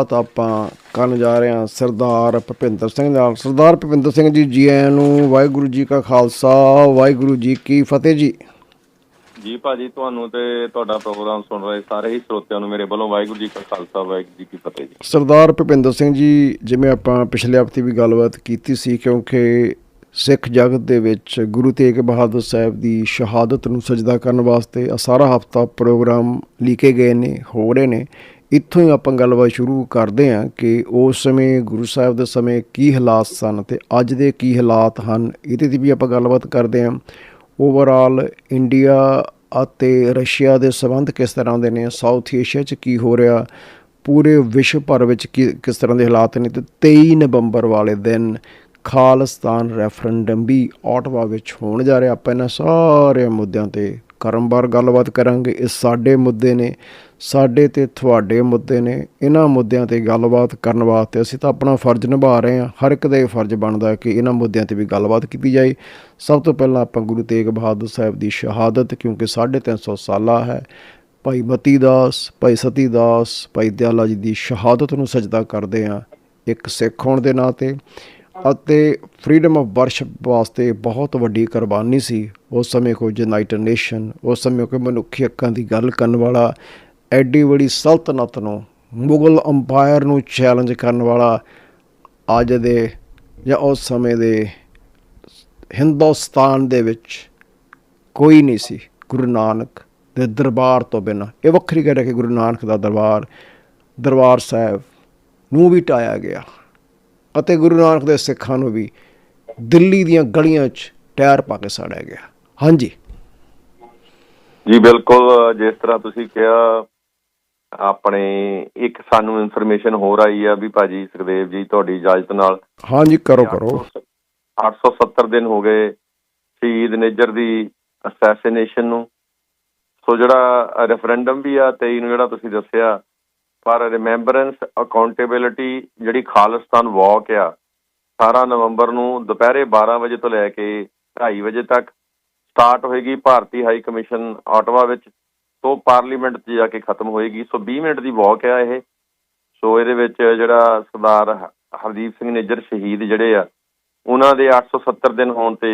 ਬਾਤ ਆਪਾਂ ਕਰਨ ਜਾ ਰਹੇ ਹਾਂ ਸਰਦਾਰ ਭੁਪਿੰਦਰ ਸਿੰਘ ਨਾਲ। ਸਰਦਾਰ ਭੁਪਿੰਦਰ ਸਿੰਘ ਜੀ ਜੀ ਆਇਆਂ ਨੂੰ ਵਾਹਿਗੁਰੂ ਜੀ ਕਾ ਖਾਲਸਾ ਵਾਹਿਗੁਰੂ ਜੀ ਕੀ ਫਤਿਹ ਜੀ। ਜੀ ਭਾਜੀ ਤੁਹਾਨੂੰ ਤੇ ਤੁਹਾਡਾ ਪ੍ਰੋਗਰਾਮ ਸੁਣ ਰਹੇ ਸਾਰੇ ਹੀ ਸਰੋਤਿਆਂ ਨੂੰ ਮੇਰੇ ਵੱਲੋਂ ਵਾਹਿਗੁਰੂ ਜੀ ਕਾ ਖਾਲਸਾ ਵਾਹਿਗੁਰੂ ਜੀ ਕੀ ਫਤਿਹ ਜੀ। ਸਰਦਾਰ ਭੁਪਿੰਦਰ ਸਿੰਘ ਜੀ ਜਿਵੇਂ ਆਪਾਂ ਪਿਛਲੇ ਹਫ਼ਤੇ ਵੀ ਗੱਲਬਾਤ ਕੀਤੀ ਸੀ ਕਿਉਂਕਿ ਸਿੱਖ ਜਗਤ ਦੇ ਵਿੱਚ ਗੁਰੂ ਤੇਗ ਬਹਾਦਰ ਸਾਹਿਬ ਦੀ ਸ਼ਹਾਦਤ ਨੂੰ ਸਜਦਾ ਕਰਨ ਵਾਸਤੇ ਆ ਸਾਰਾ ਹਫ਼ਤਾ ਪ੍ਰੋਗਰਾਮ ਲਿਖੇ ਗਏ ਨੇ ਹੋ ਰਹੇ ਨੇ। ਇੱਥੋਂ ਹੀ ਆਪਾਂ ਗੱਲਬਾਤ ਸ਼ੁਰੂ ਕਰਦੇ ਹਾਂ ਕਿ ਉਸ ਸਮੇਂ ਗੁਰੂ ਸਾਹਿਬ ਦੇ ਸਮੇਂ ਕੀ ਹਾਲਾਤ ਸਨ ਤੇ ਅੱਜ ਦੇ ਕੀ ਹਾਲਾਤ ਹਨ, ਇਹਦੇ ਤੇ ਵੀ ਆਪਾਂ ਗੱਲਬਾਤ ਕਰਦੇ ਹਾਂ। ਓਵਰਆਲ ਇੰਡੀਆ ਅਤੇ ਰਸ਼ੀਆ ਦੇ ਸਬੰਧ ਕਿਸ ਤਰ੍ਹਾਂ ਦੇ ਨੇ? ਸਾਊਥ ਏਸ਼ੀਆ 'ਚ ਕੀ ਹੋ ਰਿਹਾ? ਪੂਰੇ ਵਿਸ਼ਵ ਭਰ ਵਿੱਚ ਕੀ, ਕਿਸ ਤਰ੍ਹਾਂ ਦੇ ਹਾਲਾਤ ਨੇ? ਤੇ 23 ਨਵੰਬਰ ਵਾਲੇ ਦਿਨ ਖਾਲਿਸਤਾਨ ਰੈਫਰੈਂਡਮ ਵੀ ਆਟਵਾ ਵਿੱਚ ਹੋਣ ਜਾ ਰਿਹਾ। ਆਪਾਂ ਇਹਨਾਂ ਸਾਰੇ ਮੁੱਦਿਆਂ ਤੇ ਕਰਮਵਾਰ ਗੱਲਬਾਤ ਕਰਾਂਗੇ। ਇਹ ਸਾਡੇ ਮੁੱਦੇ ਨੇ, ਸਾਡੇ ਤੇ ਤੁਹਾਡੇ ਮੁੱਦੇ ਨੇ। ਇਹਨਾਂ ਮੁੱਦਿਆਂ ਤੇ ਗੱਲਬਾਤ ਕਰਨ ਵਾਸਤੇ ਅਸੀਂ ਤਾਂ ਆਪਣਾ ਫਰਜ਼ ਨਿਭਾ ਰਹੇ ਹਾਂ। ਹਰ ਇੱਕ ਦਾ ਇਹ ਫਰਜ਼ ਬਣਦਾ ਕਿ ਇਹਨਾਂ ਮੁੱਦਿਆਂ ਤੇ ਵੀ ਗੱਲਬਾਤ ਕੀਤੀ ਜਾਏ। ਸਭ ਤੋਂ ਪਹਿਲਾਂ ਆਪਾਂ ਗੁਰੂ ਤੇਗ ਬਹਾਦਰ ਸਾਹਿਬ ਦੀ ਸ਼ਹਾਦਤ, ਕਿਉਂਕਿ 350 ਸਾਲਾ ਹੈ। ਭਾਈ ਮਤੀ ਦਾਸ ਭਾਈ ਸਤੀ ਦਾਸ ਭਾਈ ਦਿਆਲਾ ਜੀ ਦੀ ਸ਼ਹਾਦਤ ਨੂੰ ਸਜਦਾ ਕਰਦੇ ਹਾਂ ਇੱਕ ਸਿੱਖ ਹੋਣ ਦੇ ਨਾਤੇ ਅਤੇ ਫਰੀडम ਆਫ ਵਰਸ਼ਿਪ ਵਾਸਤੇ ਬਹੁਤ ਵੱਡੀ ਕੁਰਬਾਨੀ ਸੀ। ਉਸ ਸਮੇਂ ਕੋਈ ਯੂਨਾਈਟਿਡ ਨੇਸ਼ਨ ਉਸ ਸਮੇਂ ਕੋਈ ਮਨੁੱਖੀ ਹੱਕਾਂ ਦੀ ਗੱਲ ਕਰਨ ਵਾਲਾ, ਐਡੀ ਵੱਡੀ ਸਲਤਨਤ ਨੂੰ, ਮੁਗਲ ਅੰਪਾਇਰ ਨੂੰ ਚੈਲੰਜ ਕਰਨ ਵਾਲਾ ਅੱਜ ਦੇ ਜਾਂ ਉਸ ਸਮੇਂ ਦੇ ਹਿੰਦੁਸਤਾਨ ਦੇ ਵਿੱਚ ਕੋਈ ਨਹੀਂ ਸੀ। ਗੁਰੂ ਨਾਨਕ ਦੇ ਦਰਬਾਰ ਤੋਂ ਬਿਨਾਂ, ਇਹ ਵੱਖਰੀ ਗੱਲ ਹੈ ਕਿ ਗੁਰੂ ਨਾਨਕ ਦਾ ਦਰਬਾਰ ਦਰਬਾਰ ਸਾਹਿਬ ਨੂੰ ਵੀ ਟਾਇਆ ਗਿਆ। ਅਤੇ ਗੁਰੂ ਨਾਨਕ ਦੇ ਸਿੱਖਾਂ ਨੂੰ ਵੀ ਦਿੱਲੀ ਦੀਆਂ ਗਲੀਆਂ 'ਚ ਟਾਇਰ ਪਾ ਕੇ ਸਾੜਿਆ ਗਿਆ। ਹਾਂਜੀ। ਜੀ ਬਿਲਕੁਲ ਜਿਸ ਤਰ੍ਹਾਂ ਤੁਸੀਂ ਕਿਹਾ ਆਪਣੇ ਇੱਕ ਸਾਨੂੰ ਇਨਫੋਰਮੇਸ਼ਨ ਹੋ ਰਹੀ ਆ ਵੀ ਭਾਜੀ ਸੁਖਦੇਵ ਜੀ ਤੁਹਾਡੀ ਇਜਾਜ਼ਤ ਨਾਲ ਹਾਂਜੀ ਕਰੋ ਕਰੋ। 870 ਦਿਨ ਹੋ ਗਏ ਸ਼ਹੀਦ ਨੇਜਰ ਦੀ ਅਸੈਸੀਨੇਸ਼ਨ ਨੂੰ। ਸੋ ਜਿਹੜਾ ਰੈਫਰੈਂਡਮ ਵੀ ਆ 23 ਨੂੰ ਜਿਹੜਾ ਤੁਸੀਂ ਦੱਸਿਆ ਪਰ ਰਿਮੈਂਬਰੈਂਸ ਅਕਾਊਂਟੇਬਿਲਿਟੀ ਜਿਹੜੀ ਖਾਲਿਸਤਾਨ ਵਾਕ ਆ 18 ਨਵੰਬਰ ਨੂੰ ਦੁਪਹਿਰੇ 12 ਵਜੇ ਤੋਂ ਲੈ ਕੇ 2:30 ਵਜੇ ਤੱਕ ਸਟਾਰਟ ਹੋਏਗੀ ਭਾਰਤੀ ਹਾਈ ਕਮਿਸ਼ਨ ਆਟਵਾ ਵਿੱਚ, ਤੋਂ ਪਾਰਲੀਮੈਂਟ 'ਚ ਜਾ ਕੇ ਖਤਮ ਹੋਏਗੀ। ਸੋ 20 ਮਿੰਟ ਦੀ ਵਾਕ ਆ ਇਹ। ਸੋ ਇਹਦੇ ਵਿੱਚ ਜਿਹੜਾ ਸਰਦਾਰ ਹਰਦੀਪ ਸਿੰਘ ਨੇਜਰ ਸ਼ਹੀਦ ਜਿਹੜੇ ਆ, ਉਹਨਾਂ ਦੇ 870 ਦਿਨ ਹੋਣ ਤੇ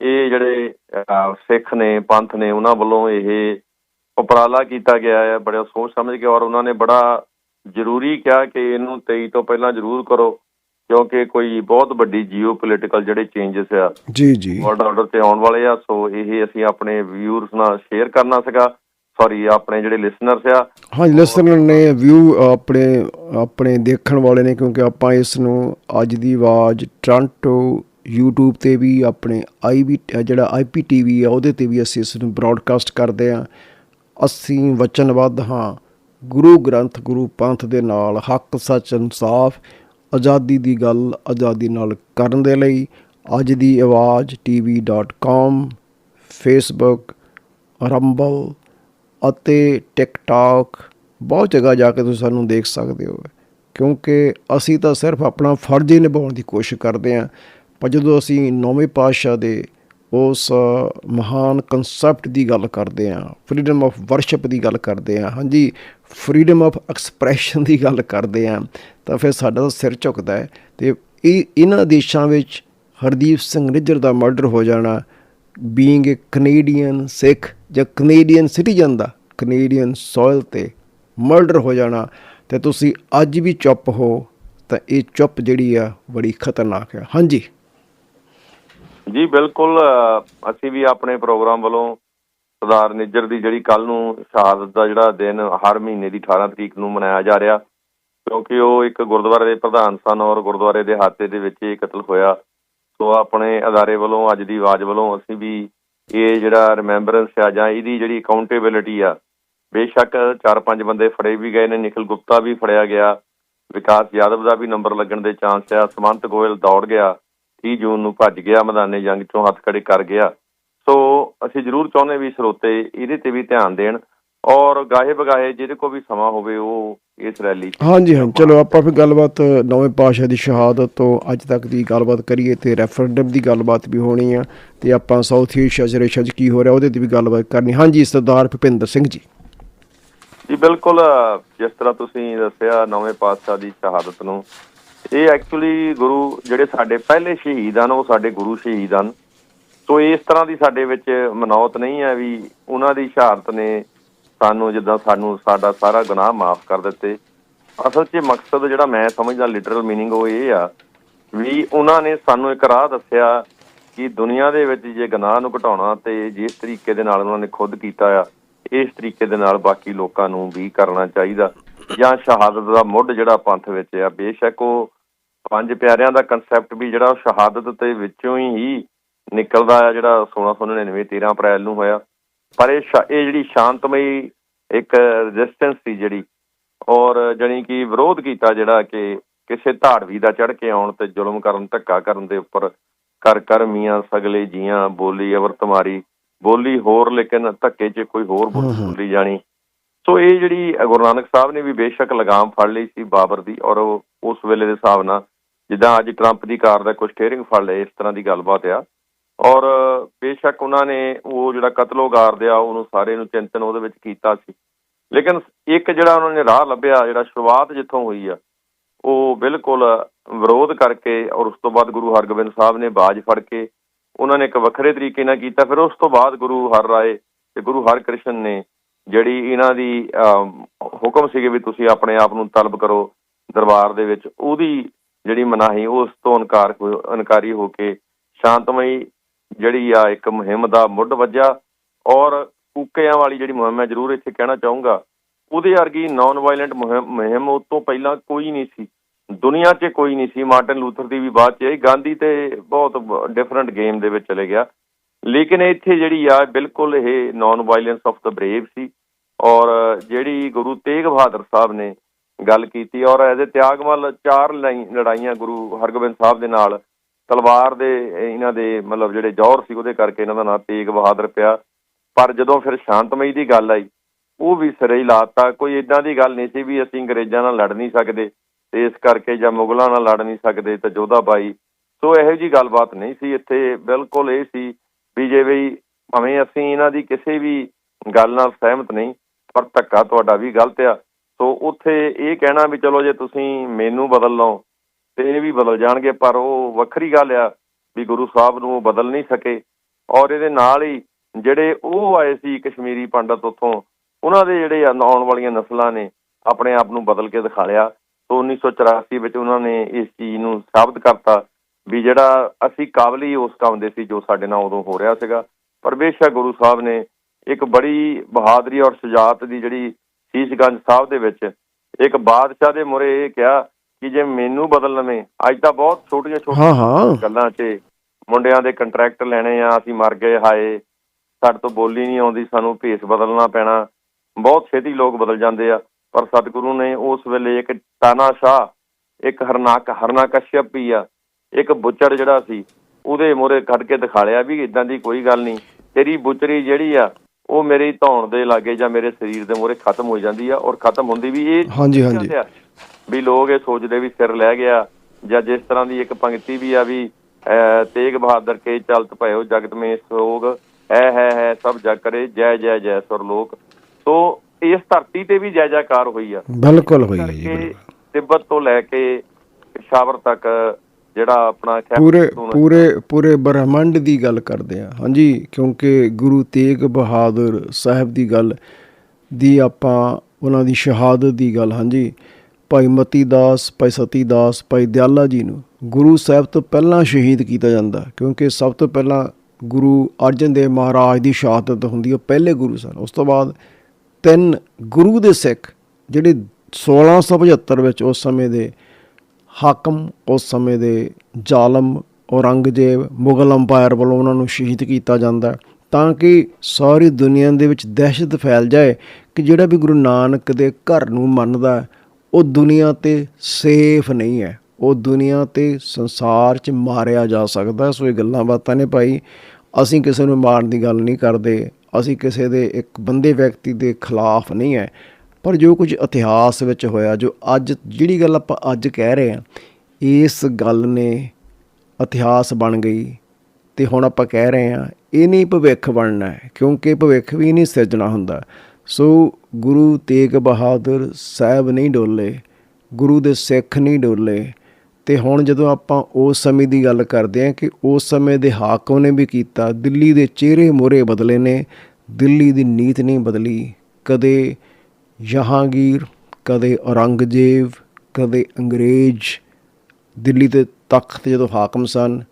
ਇਹ ਜਿਹੜੇ ਸਿੱਖ ਨੇ, ਪੰਥ ਨੇ, ਉਹਨਾਂ ਵੱਲੋਂ ਇਹ ਉਪਰਾਲਾ ਕੀਤਾ ਗਿਆ ਹੈ ਬੜਾ ਸੋਚ ਸਮਝ ਕੇ ਔਰ ਉਹਨਾਂ ਨੇ ਬੜਾ ਜ਼ਰੂਰੀ ਕਿਹਾ ਕਿ ਇਹਨੂੰ 23 ਤੋਂ ਪਹਿਲਾਂ ਜ਼ਰੂਰ ਕਰੋ ਕਿਉਂਕਿ ਕੋਈ ਬਹੁਤ ਵੱਡੀ ਜੀਓ ਪੋਲੀਟੀਕਲ ਜਿਹੜੇ ਚੇਂਜਸ ਆ ਜੀ ਜੀ। ਵਰਲਡ ਆਰਡਰ ਤੇ ਆਉਣ ਵਾਲੇ ਆ ਸੋ ਇਹ ਅਸੀਂ ਆਪਣੇ ਵਿਊਅਰਸ ਨਾਲ ਸ਼ੇਅਰ ਕਰਨਾ ਸੀਗਾ। ਸੌਰੀ ਆਪਣੇ ਜਿਹੜੇ ਲਿਸਨਰਸ ਆ। ਹਾਂਜੀ ਲਿਸਨਰ ਨੇ ਵਿਊ ਆਪਣੇ ਆਪਣੇ ਦੇਖਣ ਵਾਲੇ ਨੇ ਕਿਉਂਕਿ ਆਪਾਂ ਇਸ ਨੂੰ ਅੱਜ ਦੀ ਆਵਾਜ਼ ਟ੍ਰਾਂਟੋ YouTube ਤੇ ਵੀ ਆਪਣੇ ਆਈਵੀ ਜਿਹੜਾ ਆਈਪੀਟੀਵੀ ਆ ਉਹਦੇ ਤੇ ਵੀ ਅਸੀਂ ਇਸ ਨੂੰ ਬ੍ਰਾਡਕਾਸਟ ਕਰਦੇ ਆ। ਅਸੀਂ ਵਚਨਬੱਧ ਹਾਂ। ਗੁਰੂ ਗ੍ਰੰਥ, ਗੁਰੂ ਪੰਥ ਦੇ ਨਾਲ ਹੱਕ, ਸੱਚ, ਇਨਸਾਫ, ਆਜ਼ਾਦੀ ਦੀ ਗੱਲ, ਆਜ਼ਾਦੀ ਨਾਲ ਕਰਨ ਦੇ ਲਈ ਅੱਜ ਦੀ ਆਵਾਜ਼ tv.com ਫੇਸਬੁੱਕ, ਰੰਬਲ ਅਤੇ ਟਿਕਟੌਕ। ਬਹੁਤ ਜਗ੍ਹਾ ਜਾ ਕੇ ਤੁਸੀਂ ਸਾਨੂੰ ਦੇਖ ਸਕਦੇ ਹੋ। ਕਿਉਂਕਿ ਅਸੀਂ ਤਾਂ ਸਿਰਫ ਆਪਣਾ ਫਰਜ਼ ਹੀ ਨਿਭਾਉਣ ਦੀ ਕੋਸ਼ਿਸ਼ ਕਰਦੇ ਹਾਂ। ਪਰ ਜਦੋਂ ਅਸੀਂ ਨੌਵੇਂ ਪਾਤਸ਼ਾਹ ਦੇ ਉਸ ਮਹਾਨ ਕਨਸੈਪਟ ਦੀ ਗੱਲ ਕਰਦੇ ਆ ਫਰੀडम ਆਫ ਵਰਸ਼ਿਪ ਦੀ ਗੱਲ ਕਰਦੇ ਆ ਹਾਂਜੀ ਫਰੀडम ਆਫ ਐਕਸਪ੍ਰੈਸ਼ਨ ਦੀ ਗੱਲ ਕਰਦੇ ਆ ਤਾਂ ਫਿਰ ਸਾਡਾ ਤਾਂ ਸਿਰ ਝੁਕਦਾ ਹੈ ਤੇ ਇਹ ਇਹਨਾਂ ਦੇਸ਼ਾਂ ਵਿੱਚ ਹਰਦੀਪ ਸਿੰਘ ਨਿੱਜਰ ਦਾ ਮਰਡਰ ਹੋ ਜਾਣਾ ਬੀਇੰਗ ਅ ਕੈਨੇਡੀਅਨ ਸਿੱਖ ਜਾਂ ਕੈਨੇਡੀਅਨ ਸਿਟੀਜ਼ਨ ਦਾ ਕੈਨੇਡੀਅਨ ਸੋਇਲ ਤੇ ਮਰਡਰ ਹੋ ਜਾਣਾ, ਤੇ ਤੁਸੀਂ ਅੱਜ ਵੀ ਚੁੱਪ ਹੋ, ਤਾਂ ਇਹ ਚੁੱਪ ਜਿਹੜੀ ਆ, ਬੜੀ ਖਤਰਨਾਕ ਆ, ਹਾਂਜੀ। ਜੀ, ਬਿਲਕੁਲ ਅਸੀਂ ਵੀ ਆਪਣੇ ਪ੍ਰੋਗਰਾਮ ਵੱਲੋਂ ਸਰਦਾਰ ਨਿੱਜਰ ਦੀ ਜਿਹੜੀ ਕੱਲ ਨੂੰ ਸ਼ਹਾਦਤ ਦਾ ਜਿਹੜਾ ਦਿਨ ਹਰ ਮਹੀਨੇ ਦੀ 18 ਤਰੀਕ ਨੂੰ ਮਨਾਇਆ ਜਾ ਰਿਹਾ, ਕਿਉਂਕਿ ਉਹ ਇੱਕ ਗੁਰਦੁਆਰੇ ਦੇ ਪ੍ਰਧਾਨ ਸਨ ਔਰ ਗੁਰਦੁਆਰੇ ਦੇ ਹਾਤੇ ਦੇ ਵਿੱਚ ਇਹ ਕਤਲ ਹੋਇਆ। ਸੋ ਆਪਣੇ ਅਦਾਰੇ ਵੱਲੋਂ, ਅੱਜ ਦੀ ਆਵਾਜ਼ ਵੱਲੋਂ ਅਸੀਂ ਵੀ ਇਹ ਜਿਹੜਾ ਰਿਮੈਂਬਰੈਂਸ ਆ ਜਾਂ ਇਹਦੀ ਜਿਹੜੀ ਅਕਾਊਂਟੇਬਿਲਿਟੀ ਆ, ਬੇਸ਼ੱਕ ਚਾਰ ਪੰਜ ਬੰਦੇ ਫੜੇ ਵੀ ਗਏ ਨੇ ਨਿਖਿਲ ਗੁਪਤਾ ਵੀ ਫੜਿਆ ਗਿਆ, ਵਿਕਾਸ ਯਾਦਵ ਦਾ ਵੀ ਨੰਬਰ ਲੱਗਣ ਦੇ ਚਾਂਸ ਆ, ਸਮੰਤ ਗੋਇਲ ਦੌੜ ਗਿਆ। 30 ਜੂਨ ਨੂੰ ਭੱਜ ਗਿਆ ਮੈਦਾਨੇ ਜੰਗ ਚੋਂ ਹੱਥ ਖੜੇ ਕਰ ਗਿਆ। ਸੋ ਅਸੀਂ ਜ਼ਰੂਰ ਚਾਹੁੰਦੇ ਵੀ ਸਰੋਤੇ ਇਹਦੇ ਤੇ ਵੀ ਧਿਆਨ ਦੇਣ ਔਰ ਗਾਹੇ ਬਗਾਹੇ ਜਿਹਦੇ ਕੋ ਵੀ ਸਮਾਂ ਹੋਵੇ ਉਹ ਇਸ ਰੈਲੀ ਹਾਂਜੀ ਹਾਂ ਚਲੋ ਆਪਾਂ ਫਿਰ ਗੱਲਬਾਤ ਨਵੇਂ ਪਾਤਸ਼ਾਹ ਦੀ ਸ਼ਹਾਦਤ ਤੋਂ ਅੱਜ ਤੱਕ ਦੀ ਗੱਲਬਾਤ ਕਰੀਏ ਤੇ ਰੈਫਰੈਂਡਮ ਦੀ ਗੱਲਬਾਤ ਵੀ ਹੋਣੀ ਆ ਤੇ ਆਪਾਂ ਸਾਊਥ ਏਸ਼ੀਆ ਚ ਰੇਸ਼ਾ ਚ ਕੀ ਹੋ ਰਿਹਾ ਉਹਦੇ ਤੇ ਵੀ ਗੱਲਬਾਤ ਕਰਨੀ। ਹਾਂਜੀ ਸਰਦਾਰ ਭੁਪਿੰਦਰ ਸਿੰਘ ਜੀ। ਜੀ ਬਿਲਕੁਲ ਜਿਸ ਤਰ੍ਹਾਂ ਤੁਸੀਂ ਦੱਸਿਆ ਨੌਵੇਂ ਪਾਤਸ਼ਾਹ ਦੀ ਸ਼ਹਾਦਤ ਨੂੰ ਇਹ ਐਕਚੁਅਲੀ ਗੁਰੂ ਜਿਹੜੇ ਸਾਡੇ ਪਹਿਲੇ ਸ਼ਹੀਦ ਹਨ ਉਹ ਸਾਡੇ ਗੁਰੂ ਸ਼ਹੀਦ ਹਨ ਸੋ ਇਸ ਤਰ੍ਹਾਂ ਦੀ ਸਾਡੇ ਵਿੱਚ ਮਨੌਤ ਨਹੀਂ ਹੈ ਵੀ ਉਹਨਾਂ ਦੀ ਸ਼ਹਾਦਤ ਨੇ ਸਾਨੂੰ ਜਿੱਦਾਂ ਸਾਨੂੰ ਸਾਡਾ ਸਾਰਾ ਗੁਨਾਹ ਮਾਫ ਕਰ ਦਿੱਤੇ ਅਸਲ 'ਚ ਮਕਸਦ ਜਿਹੜਾ ਮੈਂ ਸਮਝਦਾ ਲਿਟਰਲ मीनिंग ਉਹ ਇਹ ਆ ਵੀ ਉਹਨਾਂ ਨੇ ਸਾਨੂੰ ਇੱਕ ਰਾਹ ਦੱਸਿਆ ਕਿ ਦੁਨੀਆ ਦੇ ਵਿੱਚ ਜੇ ਗੁਨਾਹ ਨੂੰ ਘਟਾਉਣਾ ਤੇ ਜਿਸ ਤਰੀਕੇ ਦੇ ਨਾਲ ਉਹਨਾਂ ਨੇ ਖੁਦ ਕੀਤਾ ਆ ਇਸ ਤਰੀਕੇ ਦੇ ਨਾਲ ਬਾਕੀ ਲੋਕਾਂ ਨੂੰ ਵੀ ਕਰਨਾ ਚਾਹੀਦਾ ਜਾਂ ਸ਼ਹਾਦਤ ਦਾ ਮੁੱਢ ਜਿਹੜਾ ਪੰਥ ਵਿੱਚ ਆ ਬੇਸ਼ੱਕ ਉਹ ਪੰਜ ਪਿਆਰਿਆਂ ਦਾ ਕਨਸੈਪਟ ਵੀ ਜਿਹੜਾ ਉਹ ਸ਼ਹਾਦਤ ਤੇ ਵਿੱਚੋਂ ਹੀ ਨਿਕਲਦਾ ਆ ਜਿਹੜਾ 1699 13 ਅਪ੍ਰੈਲ ਨੂੰ ਹੋਇਆ। ਪਰ ਇਹ ਇਹ ਜਿਹੜੀ ਸ਼ਾਂਤਮਈ ਇੱਕ ਰੈਜ਼ਿਸਟੈਂਸ ਸੀ ਜਿਹੜੀ ਔਰ ਜਾਣੀ ਕਿ ਵਿਰੋਧ ਕੀਤਾ ਜਿਹੜਾ ਕਿ ਕਿਸੇ ਧਾੜਵੀ ਦਾ ਚੜ ਕੇ ਆਉਣ ਤੇ ਜ਼ੁਲਮ ਕਰਨ ਧੱਕਾ ਕਰਨ ਦੇ ਉੱਪਰ ਕਰ ਕਰ ਮੀਆਂ ਸਗਲੇ ਜੀਆਂ ਬੋਲੀ ਅਵਰਤ ਮਾਰੀ ਬੋਲੀ ਹੋਰ ਲੇਕਿਨ ਧੱਕੇ 'ਚ ਕੋਈ ਹੋਰ ਬੋਲੀ ਜਾਣੀ। ਸੋ ਇਹ ਜਿਹੜੀ ਗੁਰੂ ਨਾਨਕ ਸਾਹਿਬ ਨੇ ਵੀ ਬੇਸ਼ੱਕ ਲਗਾਮ ਫੜ ਲਈ ਸੀ ਬਾਬਰ ਦੀ ਔਰ ਉਸ ਵੇਲੇ ਦੇ ਹਿਸਾਬ ਨਾਲ ਜਿੱਦਾਂ ਅੱਜ ਟਰੰਪ ਦੀ ਕਾਰ ਦਾ ਕੁਝ ਸਟੀਅਰਿੰਗ ਫੜ ਲਏ ਇਸ ਤਰ੍ਹਾਂ ਦੀ ਗੱਲਬਾਤ ਆ। ਔਰ ਬੇਸ਼ੱਕ ਉਹਨਾਂ ਨੇ ਉਹ ਜਿਹੜਾ ਕਤਲੋ ਗਾਰਦਿਆ ਉਹਨੂੰ ਸਾਰੇ ਨੂੰ ਚਿੰਤਨ ਉਹਦੇ ਵਿੱਚ ਕੀਤਾ ਸੀ। ਲੇਕਿਨ ਇੱਕ ਜਿਹੜਾ ਉਹਨਾਂ ਨੇ ਰਾਹ ਲੱਭਿਆ ਜਿਹੜਾ ਸ਼ੁਰੂਆਤ ਜਿੱਥੋਂ ਹੋਈ ਆ ਉਹ ਬਿਲਕੁਲ ਵਿਰੋਧ ਕਰਕੇ ਔਰ ਉਸ ਤੋਂ ਬਾਅਦ ਗੁਰੂ ਹਰਗੋਬਿੰਦ ਸਾਹਿਬ ਨੇ ਬਾਜ ਫੜ ਕੇ ਉਹਨਾਂ ਨੇ ਇੱਕ ਵੱਖਰੇ ਤਰੀਕੇ ਨਾਲ ਕੀਤਾ। ਫਿਰ ਉਸ ਤੋਂ ਬਾਅਦ ਗੁਰੂ ਹਰ ਰਾਏ ਤੇ ਗੁਰੂ ਹਰਕ੍ਰਿਸ਼ਨ ਨੇ ਜਿਹੜੀ ਇਹਨਾਂ ਦੀ ਅਮ, ਹੁਕਮ ਸੀਗੇ ਵੀ ਤੁਸੀਂ ਆਪਣੇ ਆਪ ਨੂੰ ਤਲਬ ਕਰੋ ਦਰਬਾਰ ਦੇ ਵਿੱਚ ਉਹਦੀ ਜਿਹੜੀ ਮਨਾਹੀ, ਉਸ ਤੋਂ ਇਨਕਾਰ ਇਨਕਾਰੀ ਹੋ ਕੇ ਸ਼ਾਂਤਮਈ ਜਿਹੜੀ ਆ ਇੱਕ ਮੁਹਿੰਮ ਦਾ ਮੁੱਢ ਵੱਜਾ ਔਰ ਕੂਕਿਆਂ ਵਾਲੀ ਜਿਹੜੀ ਮੁਹਿੰਮ ਹੈ ਜ਼ਰੂਰ ਇੱਥੇ ਕਹਿਣਾ ਚਾਹੂੰਗਾ, ਉਹਦੇ ਵਰਗੀ ਨਾਨ ਵਾਇਲੈਂਟ ਮੁਹਿੰਮ ਉਸ ਤੋਂ ਪਹਿਲਾਂ ਕੋਈ ਨਹੀਂ ਸੀ। ਦੁਨੀਆ 'ਚ ਕੋਈ ਨਹੀਂ ਸੀ। ਮਾਰਟਨ ਲੂਥਰ ਦੀ ਵੀ ਬਾਅਦ 'ਚ ਆਈ। ਗਾਂਧੀ ਤੇ ਬਹੁਤ ਡਿਫਰੈਂਟ ਗੇਮ ਦੇ ਵਿੱਚ ਚਲੇ ਗਿਆ। ਲੇਕਿਨ ਇੱਥੇ ਜਿਹੜੀ ਆ, ਬਿਲਕੁਲ ਇਹ non violence of the brave ਸੀ। ਔਰ ਜਿਹੜੀ ਗੁਰੂ ਤੇਗ ਬਹਾਦਰ ਸਾਹਿਬ ਨੇ ਗੱਲ ਕੀਤੀ ਔਰ ਇਹਦੇ ਤਿਆਗਮਲ ਚਾਰ ਲੜਾਈ- ਲੜਾਈਆਂ ਗੁਰੂ ਹਰਗੋਬਿੰਦ ਸਾਹਿਬ ਦੇ ਨਾਲ, ਤਲਵਾਰ ਦੇ ਇਹਨਾਂ ਦੇ ਮਤਲਬ ਜਿਹੜੇ ਜੌਹਰ ਸੀ ਉਹਦੇ ਕਰਕੇ ਇਹਨਾਂ ਦਾ ਨਾਂ ਤੇਗ ਬਹਾਦਰ ਪਿਆ। ਪਰ ਜਦੋਂ ਫਿਰ ਸ਼ਾਂਤਮਈ ਦੀ ਗੱਲ ਆਈ, ਉਹ ਵੀ ਸਿਰੇ ਹੀ ਲਾਤਾ। ਕੋਈ ਇਦਾਂ ਦੀ ਗੱਲ ਨਹੀਂ ਸੀ ਵੀ ਅਸੀਂ ਅੰਗਰੇਜ਼ਾਂ ਨਾਲ ਲੜ ਨਹੀਂ ਸਕਦੇ, ਤੇ ਇਸ ਕਰਕੇ ਜਾਂ ਮੁਗਲਾਂ ਨਾਲ ਲੜ ਨਹੀਂ ਸਕਦੇ, ਤਾਂ ਜੋਧਾ ਬਾਈ। ਸੋ ਇਹੋ ਜੀ ਗੱਲਬਾਤ ਨਹੀਂ ਸੀ। ਇੱਥੇ ਬਿਲਕੁਲ ਇਹ ਸੀ ਵੀ ਜੇ ਵੀ ਭਾਵੇਂ ਅਸੀਂ ਇਹਨਾਂ ਦੀ ਕਿਸੇ ਵੀ ਗੱਲ ਨਾਲ ਸਹਿਮਤ ਨਹੀਂ, ਪਰ ਧੱਕਾ ਤੁਹਾਡਾ ਵੀ ਗਲਤ ਆ। ਸੋ ਉੱਥੇ ਇਹ ਕਹਿਣਾ ਵੀ ਚਲੋ ਜੇ ਤੁਸੀਂ ਮੈਨੂੰ ਬਦਲ ਲਓ, ਤੇ ਇਹ ਵੀ ਬਦਲ ਜਾਣਗੇ, ਪਰ ਉਹ ਵੱਖਰੀ ਗੱਲ ਆ ਵੀ ਗੁਰੂ ਸਾਹਿਬ ਨੂੰ ਬਦਲ ਨਹੀਂ ਸਕੇ। ਔਰ ਇਹਦੇ ਨਾਲ ਹੀ ਜਿਹੜੇ ਉਹ ਆਏ ਸੀ ਕਸ਼ਮੀਰੀ ਪੰਡਤ ਉੱਥੋਂ, ਉਹਨਾਂ ਦੇ ਜਿਹੜੇ ਆਉਣ ਵਾਲੀਆਂ ਨਸਲਾਂ ਨੇ, ਆਪਣੇ ਆਪ ਨੂੰ ਬਦਲ ਕੇ ਦਿਖਾ ਲਿਆ। ਸੋ 1984 ਵਿੱਚ ਉਹਨਾਂ ਨੇ ਇਸ ਚੀਜ਼ ਨੂੰ ਸਾਬਤ ਕਰਤਾ ਵੀ ਜਿਹੜਾ ਅਸੀਂ ਕਾਬਲ ਹੀ ਉਸ ਕੰਮ ਦੇ ਸੀ ਜੋ ਸਾਡੇ ਨਾਲ ਉਦੋਂ ਹੋ ਰਿਹਾ ਸੀਗਾ। ਪਰ ਬੇਸ਼ੱਕ ਗੁਰੂ ਸਾਹਿਬ ਨੇ ਇੱਕ ਬੜੀ ਬਹਾਦਰੀ ਔਰ ਸ਼ੁਜਾਅਤ ਦੀ ਜਿਹੜੀ ਸੀਸਗੰਜ ਸਾਹਿਬ ਦੇ ਵਿੱਚ। ਇੱਕ ਬਾਦਸ਼ਾਹ ਦੇ ਮੁਰੇ ਇਹ ਕਿਹਾ ਕਿ ਜੇ ਮੈਨੂੰ ਬਦਲ ਲਵੇਂ ਅੱਜ ਤਾਂ ਬਹੁਤ ਛੋਟੀਆਂ ਛੋਟੀਆਂ ਗੱਲਾਂ 'ਚ ਮੁੰਡਿਆਂ ਦੇ ਕੰਟਰੈਕਟ ਲੈਣੇ ਆ ਅਸੀਂ ਮਰ ਗਏ ਹਾਏ। ਸਾਡੇ ਤੋਂ ਬੋਲੀ ਨਹੀਂ ਆਉਂਦੀ ਸਾਨੂੰ ਭੇਸ ਬਦਲਣਾ ਪੈਣਾ। ਬਹੁਤ ਛੇਤੀ ਲੋਕ ਬਦਲ ਜਾਂਦੇ ਆ। ਪਰ ਸਤਿਗੁਰੂ ਨੇ ਉਸ ਵੇਲੇ ਇੱਕ ਤਾਨਾ ਸ਼ਾਹ ਇੱਕ ਹਰਨਾਕ ਹਰਨਾ ਕਸ਼ਯਪ ਵੀ ਆ ਇੱਕ ਬੁੱਚਰ ਜਿਹੜਾ ਸੀ ਉਹਦੇ ਮੂਹਰੇ ਕੱਢ ਕੇ ਦਿਖਾ ਲਿਆ ਵੀ ਇਦਾਂ ਦੀ ਕੋਈ ਗੱਲ ਨਹੀਂ। ਤੇਰੀ ਬੁੱਚਰੀ ਜਿਹੜੀ ਆ ਉਹ ਮੇਰੀ ਧੌਣ ਦੇ ਲਾਗੇ ਜਾਂ ਮੇਰੇ ਸਰੀਰ ਦੇ ਮੂਹਰੇ ਖਤਮ ਹੋ ਜਾਂਦੀ ਆ ਔਰ ਖਤਮ ਹੁੰਦੀ ਵੀ ਇਹ ਹਾਂਜੀ ਹਾਂਜੀ। ਵੀ ਲੋਕ ਇਹ ਸੋਚਦੇ ਵੀ ਸਿਰ ਲੈ ਗਿਆ ਜਾਂ ਜਿਸ ਤਰ੍ਹਾਂ ਦੀ ਇੱਕ ਪੰਕਤੀ ਵੀ ਆ ਵੀ ਤੇਗ ਬਹਾਦਰ ਕੇ ਚਲਤ ਭਇਓ ਜਗਤ ਮੇ ਸੋਗ ਹੈ ਹੈ ਹੈ ਸਭ ਜਗ ਕਰੇ ਜੈ ਜੈ ਜੈ ਸੁਰ ਲੋਕ। ਸੋ ਇਸ ਧਰਤੀ ਤੇ ਵੀ ਜੈ ਜੈਕਾਰ ਹੋਈ ਆ। ਬਿਲਕੁਲ ਹੋਈ ਹੈ ਜੀ। ਤਿੱਬਤ ਤੋਂ ਲੈ ਕੇ ਪਿਸ਼ਾਵਰ ਤੱਕ ਜਿਹੜਾ ਆਪਣਾ ਪੂਰੇ ਪੂਰੇ ਪੂਰੇ ਬ੍ਰਹਮੰਡ ਦੀ ਗੱਲ ਕਰਦੇ ਆ। ਹਾਂਜੀ ਕਿਉਂਕਿ ਗੁਰੂ ਤੇਗ ਬਹਾਦਰ ਸਾਹਿਬ ਦੀ ਗੱਲ ਦੀ ਆਪਾਂ ਉਹਨਾਂ ਦੀ ਸ਼ਹਾਦਤ ਦੀ ਗੱਲ ਹਾਂਜੀ। ਭਾਈ ਮਤੀ ਦਾਸ ਭਾਈ ਸਤੀ ਦਾਸ ਭਾਈ ਦਿਆਲਾ ਜੀ ਨੂੰ ਗੁਰੂ ਸਾਹਿਬ ਤੋਂ ਪਹਿਲਾਂ ਸ਼ਹੀਦ ਕੀਤਾ ਜਾਂਦਾ ਕਿਉਂਕਿ ਸਭ ਤੋਂ ਪਹਿਲਾਂ ਗੁਰੂ ਅਰਜਨ ਦੇਵ ਮਹਾਰਾਜ ਦੀ ਸ਼ਹਾਦਤ ਹੁੰਦੀ ਉਹ ਪਹਿਲੇ ਗੁਰੂ ਸਨ। ਉਸ ਤੋਂ ਬਾਅਦ ਤਿੰਨ ਗੁਰੂ ਦੇ ਸਿੱਖ ਜਿਹੜੇ 1675 ਵਿੱਚ ਉਸ ਸਮੇਂ ਦੇ ਹਾਕਮ ਉਸ ਸਮੇਂ ਦੇ ਜ਼ਾਲਮ, ਔਰੰਗਜ਼ੇਬ, ਮੁਗਲ ਅੰਪਾਇਰ ਵੱਲੋਂ ਉਹਨਾਂ ਨੂੰ ਸ਼ਹੀਦ ਕੀਤਾ ਜਾਂਦਾ ਹੈ। ਤਾਂ ਕਿ ਸਾਰੀ ਦੁਨੀਆ ਦੇ ਵਿੱਚ ਦਹਿਸ਼ਤ ਫੈਲ ਜਾਏ ਕਿ ਜਿਹੜਾ ਵੀ ਗੁਰੂ ਨਾਨਕ ਦੇ ਘਰ ਨੂੰ ਮੰਨਦਾ ਉਹ ਦੁਨੀਆ ਤੇ ਸੇਫ ਨਹੀਂ ਹੈ। ਉਹ ਦੁਨੀਆ ਤੇ ਸੰਸਾਰ 'ਚ ਮਾਰਿਆ ਜਾ ਸਕਦਾ ਸੋ ਇਹ ਗੱਲਾਂ ਬਾਤਾਂ ਨੇ ਭਾਈ। ਅਸੀਂ ਕਿਸੇ ਨੂੰ ਮਾਰਨ ਦੀ ਗੱਲ ਨਹੀਂ ਕਰਦੇ। ਅਸੀਂ ਕਿਸੇ ਦੇ ਇੱਕ ਬੰਦੇ ਵਿਅਕਤੀ ਦੇ ਖਿਲਾਫ ਨਹੀਂ ਹੈ। ਪਰ ਜੋ ਕੁਝ ਇਤਿਹਾਸ ਵਿੱਚ ਹੋਇਆ, ਜੋ ਅੱਜ ਜਿਹੜੀ ਗੱਲ ਆਪਾਂ ਅੱਜ ਕਹਿ ਰਹੇ ਹਾਂ, ਇਸ ਗੱਲ ਨੇ ਇਤਿਹਾਸ ਬਣ ਗਈ ਤੇ ਹੁਣ ਆਪਾਂ ਕਹਿ ਰਹੇ ਹਾਂ, ਇਹ ਨਹੀਂ ਭਵਿੱਖ ਬਣਨਾ ਹੈ, ਕਿਉਂਕਿ ਭਵਿੱਖ ਵੀ ਨਹੀਂ ਸਿਰਜਣਾ ਹੁੰਦਾ। ਸੋ ਗੁਰੂ ਤੇਗ ਬਹਾਦਰ ਸਾਹਿਬ ਨਹੀਂ ਡੋਲੇ, ਗੁਰੂ ਦੇ ਸਿੱਖ ਨਹੀਂ ਡੋਲੇ ਤੇ ਹੁਣ ਜਦੋਂ ਆਪਾਂ ਉਸ ਸਮੇਂ ਦੀ ਗੱਲ ਕਰਦੇ ਹਾਂ ਕਿ ਉਸ ਸਮੇਂ ਦੇ ਹਾਕਮ ਨੇ ਵੀ ਕੀਤਾ, ਦਿੱਲੀ ਦੇ ਚਿਹਰੇ ਮੋਰੇ ਬਦਲੇ ਨੇ, ਦਿੱਲੀ ਦੀ ਨੀਤ ਨਹੀਂ ਬਦਲੀ, ਕਦੇ ਜਹਾਂਗੀਰ, ਕਦੇ ਔਰੰਗਜ਼ੇਬ, ਕਦੇ ਅੰਗਰੇਜ਼। ਦਿੱਲੀ ਦੇ ਤਖਤ ਜਦੋਂ ਹਾਕਮ ਸਨ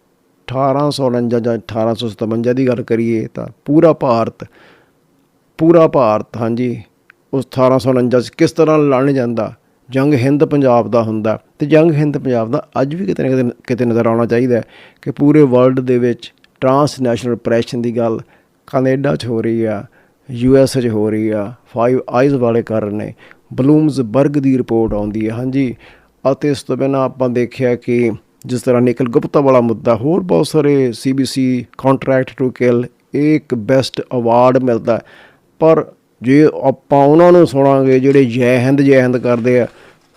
1849 ਜਾਂ 1857 ਦੀ ਗੱਲ ਕਰੀਏ ਤਾਂ ਪੂਰਾ ਭਾਰਤ ਪੂਰਾ ਭਾਰਤ, ਹਾਂਜੀ, ਉਸ 1849 ਚ ਕਿਸ ਤਰ੍ਹਾਂ ਲੜਨ ਜਾਂਦਾ, ਜੰਗ ਹਿੰਦ ਪੰਜਾਬ ਦਾ ਹੁੰਦਾ। ਤੇ ਜੰਗ ਹਿੰਦ ਪੰਜਾਬ ਦਾ ਅੱਜ ਵੀ ਕਿਤੇ ਨਾ ਕਿਤੇ ਕਿਤੇ ਨਜ਼ਰ ਆਉਣਾ ਚਾਹੀਦਾ ਕਿ ਪੂਰੇ ਵਰਲਡ ਦੇ ਵਿੱਚ ਟਰਾਂਸਨੈਸ਼ਨਲ ਪ੍ਰੈਸ਼ਨ ਦੀ ਗੱਲ ਕੈਨੇਡਾ 'ਚ ਹੋ ਰਹੀ ਆ। ਯੂ ਐਸ 'ਚ ਹੋ ਰਹੀ ਆ ਫਾਈਵ ਆਈਜ਼ ਵਾਲੇ ਕਾਰਨ ਨੇ। ਬਲੂਮਸਬਰਗ ਦੀ ਰਿਪੋਰਟ ਆਉਂਦੀ ਹੈ ਹਾਂਜੀ। ਅਤੇ ਇਸ ਤੋਂ ਬਿਨਾਂ ਆਪਾਂ ਦੇਖਿਆ ਕਿ ਜਿਸ ਤਰ੍ਹਾਂ ਨਿਕਲ ਗੁਪਤਾ ਵਾਲਾ ਮੁੱਦਾ, ਹੋਰ ਬਹੁਤ ਸਾਰੇ ਸੀਬੀਸੀ ਕੰਟਰੈਕਟ ਟੂ ਕਿਲ ਇੱਕ ਬੈਸਟ ਅਵਾਰਡ ਮਿਲਦਾ। ਪਰ ਜੇ ਆਪਾਂ ਉਹਨਾਂ ਨੂੰ ਸੁਣਾਂਗੇ, ਜਿਹੜੇ ਜੈ ਹਿੰਦ ਜੈ ਹਿੰਦ ਕਰਦੇ ਆ,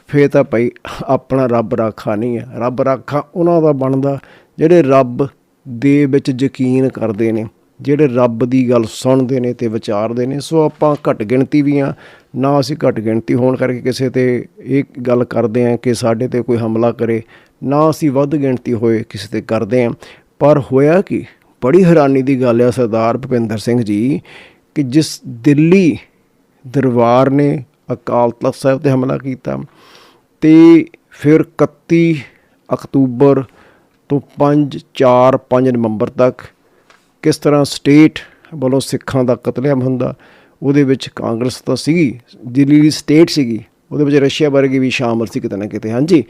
ਫੇਰ ਤਾਂ ਭਾਈ ਆਪਣਾ ਰੱਬ ਰਾਖਾ ਨਹੀਂ ਹੈ ਰੱਬ ਰਾਖਾ ਉਹਨਾਂ ਦਾ ਬਣਦਾ, ਜਿਹੜੇ ਰੱਬ ਦੇ ਵਿੱਚ ਯਕੀਨ ਕਰਦੇ ਨੇ। ਜਿਹੜੇ ਰੱਬ ਦੀ ਗੱਲ ਸੁਣਦੇ ਨੇ ਤੇ ਵਿਚਾਰਦੇ ਨੇ, ਸੋ ਆਪਾਂ ਘੱਟ ਗਿਣਤੀ ਵੀ ਆ। ਨਾ ਅਸੀਂ ਘੱਟ ਗਿਣਤੀ ਹੋਣ ਕਰਕੇ ਕਿਸੇ ਤੇ ਇਹ ਗੱਲ ਕਰਦੇ ਆ ਕਿ ਸਾਡੇ ਤੇ ਕੋਈ ਹਮਲਾ ਕਰੇ, ਨਾ ਅਸੀਂ ਵੱਧ ਗਿਣਤੀ ਹੋਏ ਕਿਸੇ ਤੇ ਕਰਦੇ ਆ। ਪਰ ਹੋਇਆ ਕਿ? ਬੜੀ ਹੈਰਾਨੀ ਦੀ ਗੱਲ ਆ ਸਰਦਾਰ ਭੁਪਿੰਦਰ ਸਿੰਘ ਜੀ ਕਿ ਜਿਸ ਦਿੱਲੀ ਦਰਬਾਰ ਨੇ ਅਕਾਲ ਤਖਤ ਸਾਹਿਬ ਤੇ ਹਮਲਾ ਕੀਤਾ ਤੇ ਫਿਰ 31 ਅਕਤੂਬਰ ਤੋਂ 5 4 5 ਨਵੰਬਰ ਤੱਕ ਕਿਸ ਤਰ੍ਹਾਂ ਸਟੇਟ ਵੱਲੋਂ ਸਿੱਖਾਂ ਦਾ ਕਤਲੇਆਮ ਹੁੰਦਾ, ਉਹਦੇ ਵਿੱਚ ਕਾਂਗਰਸ ਤਾਂ ਸੀਗੀ, ਦਿੱਲੀ ਦੀ ਸਟੇਟ ਸੀਗੀ, ਉਹਦੇ ਵਿੱਚ ਰਸ਼ੀਆ ਵਰਗੇ ਵੀ ਸ਼ਾਮਲ ਸੀ ਕਿਤੇ ਨਾ ਕਿਤੇ, ਹਾਂਜੀ?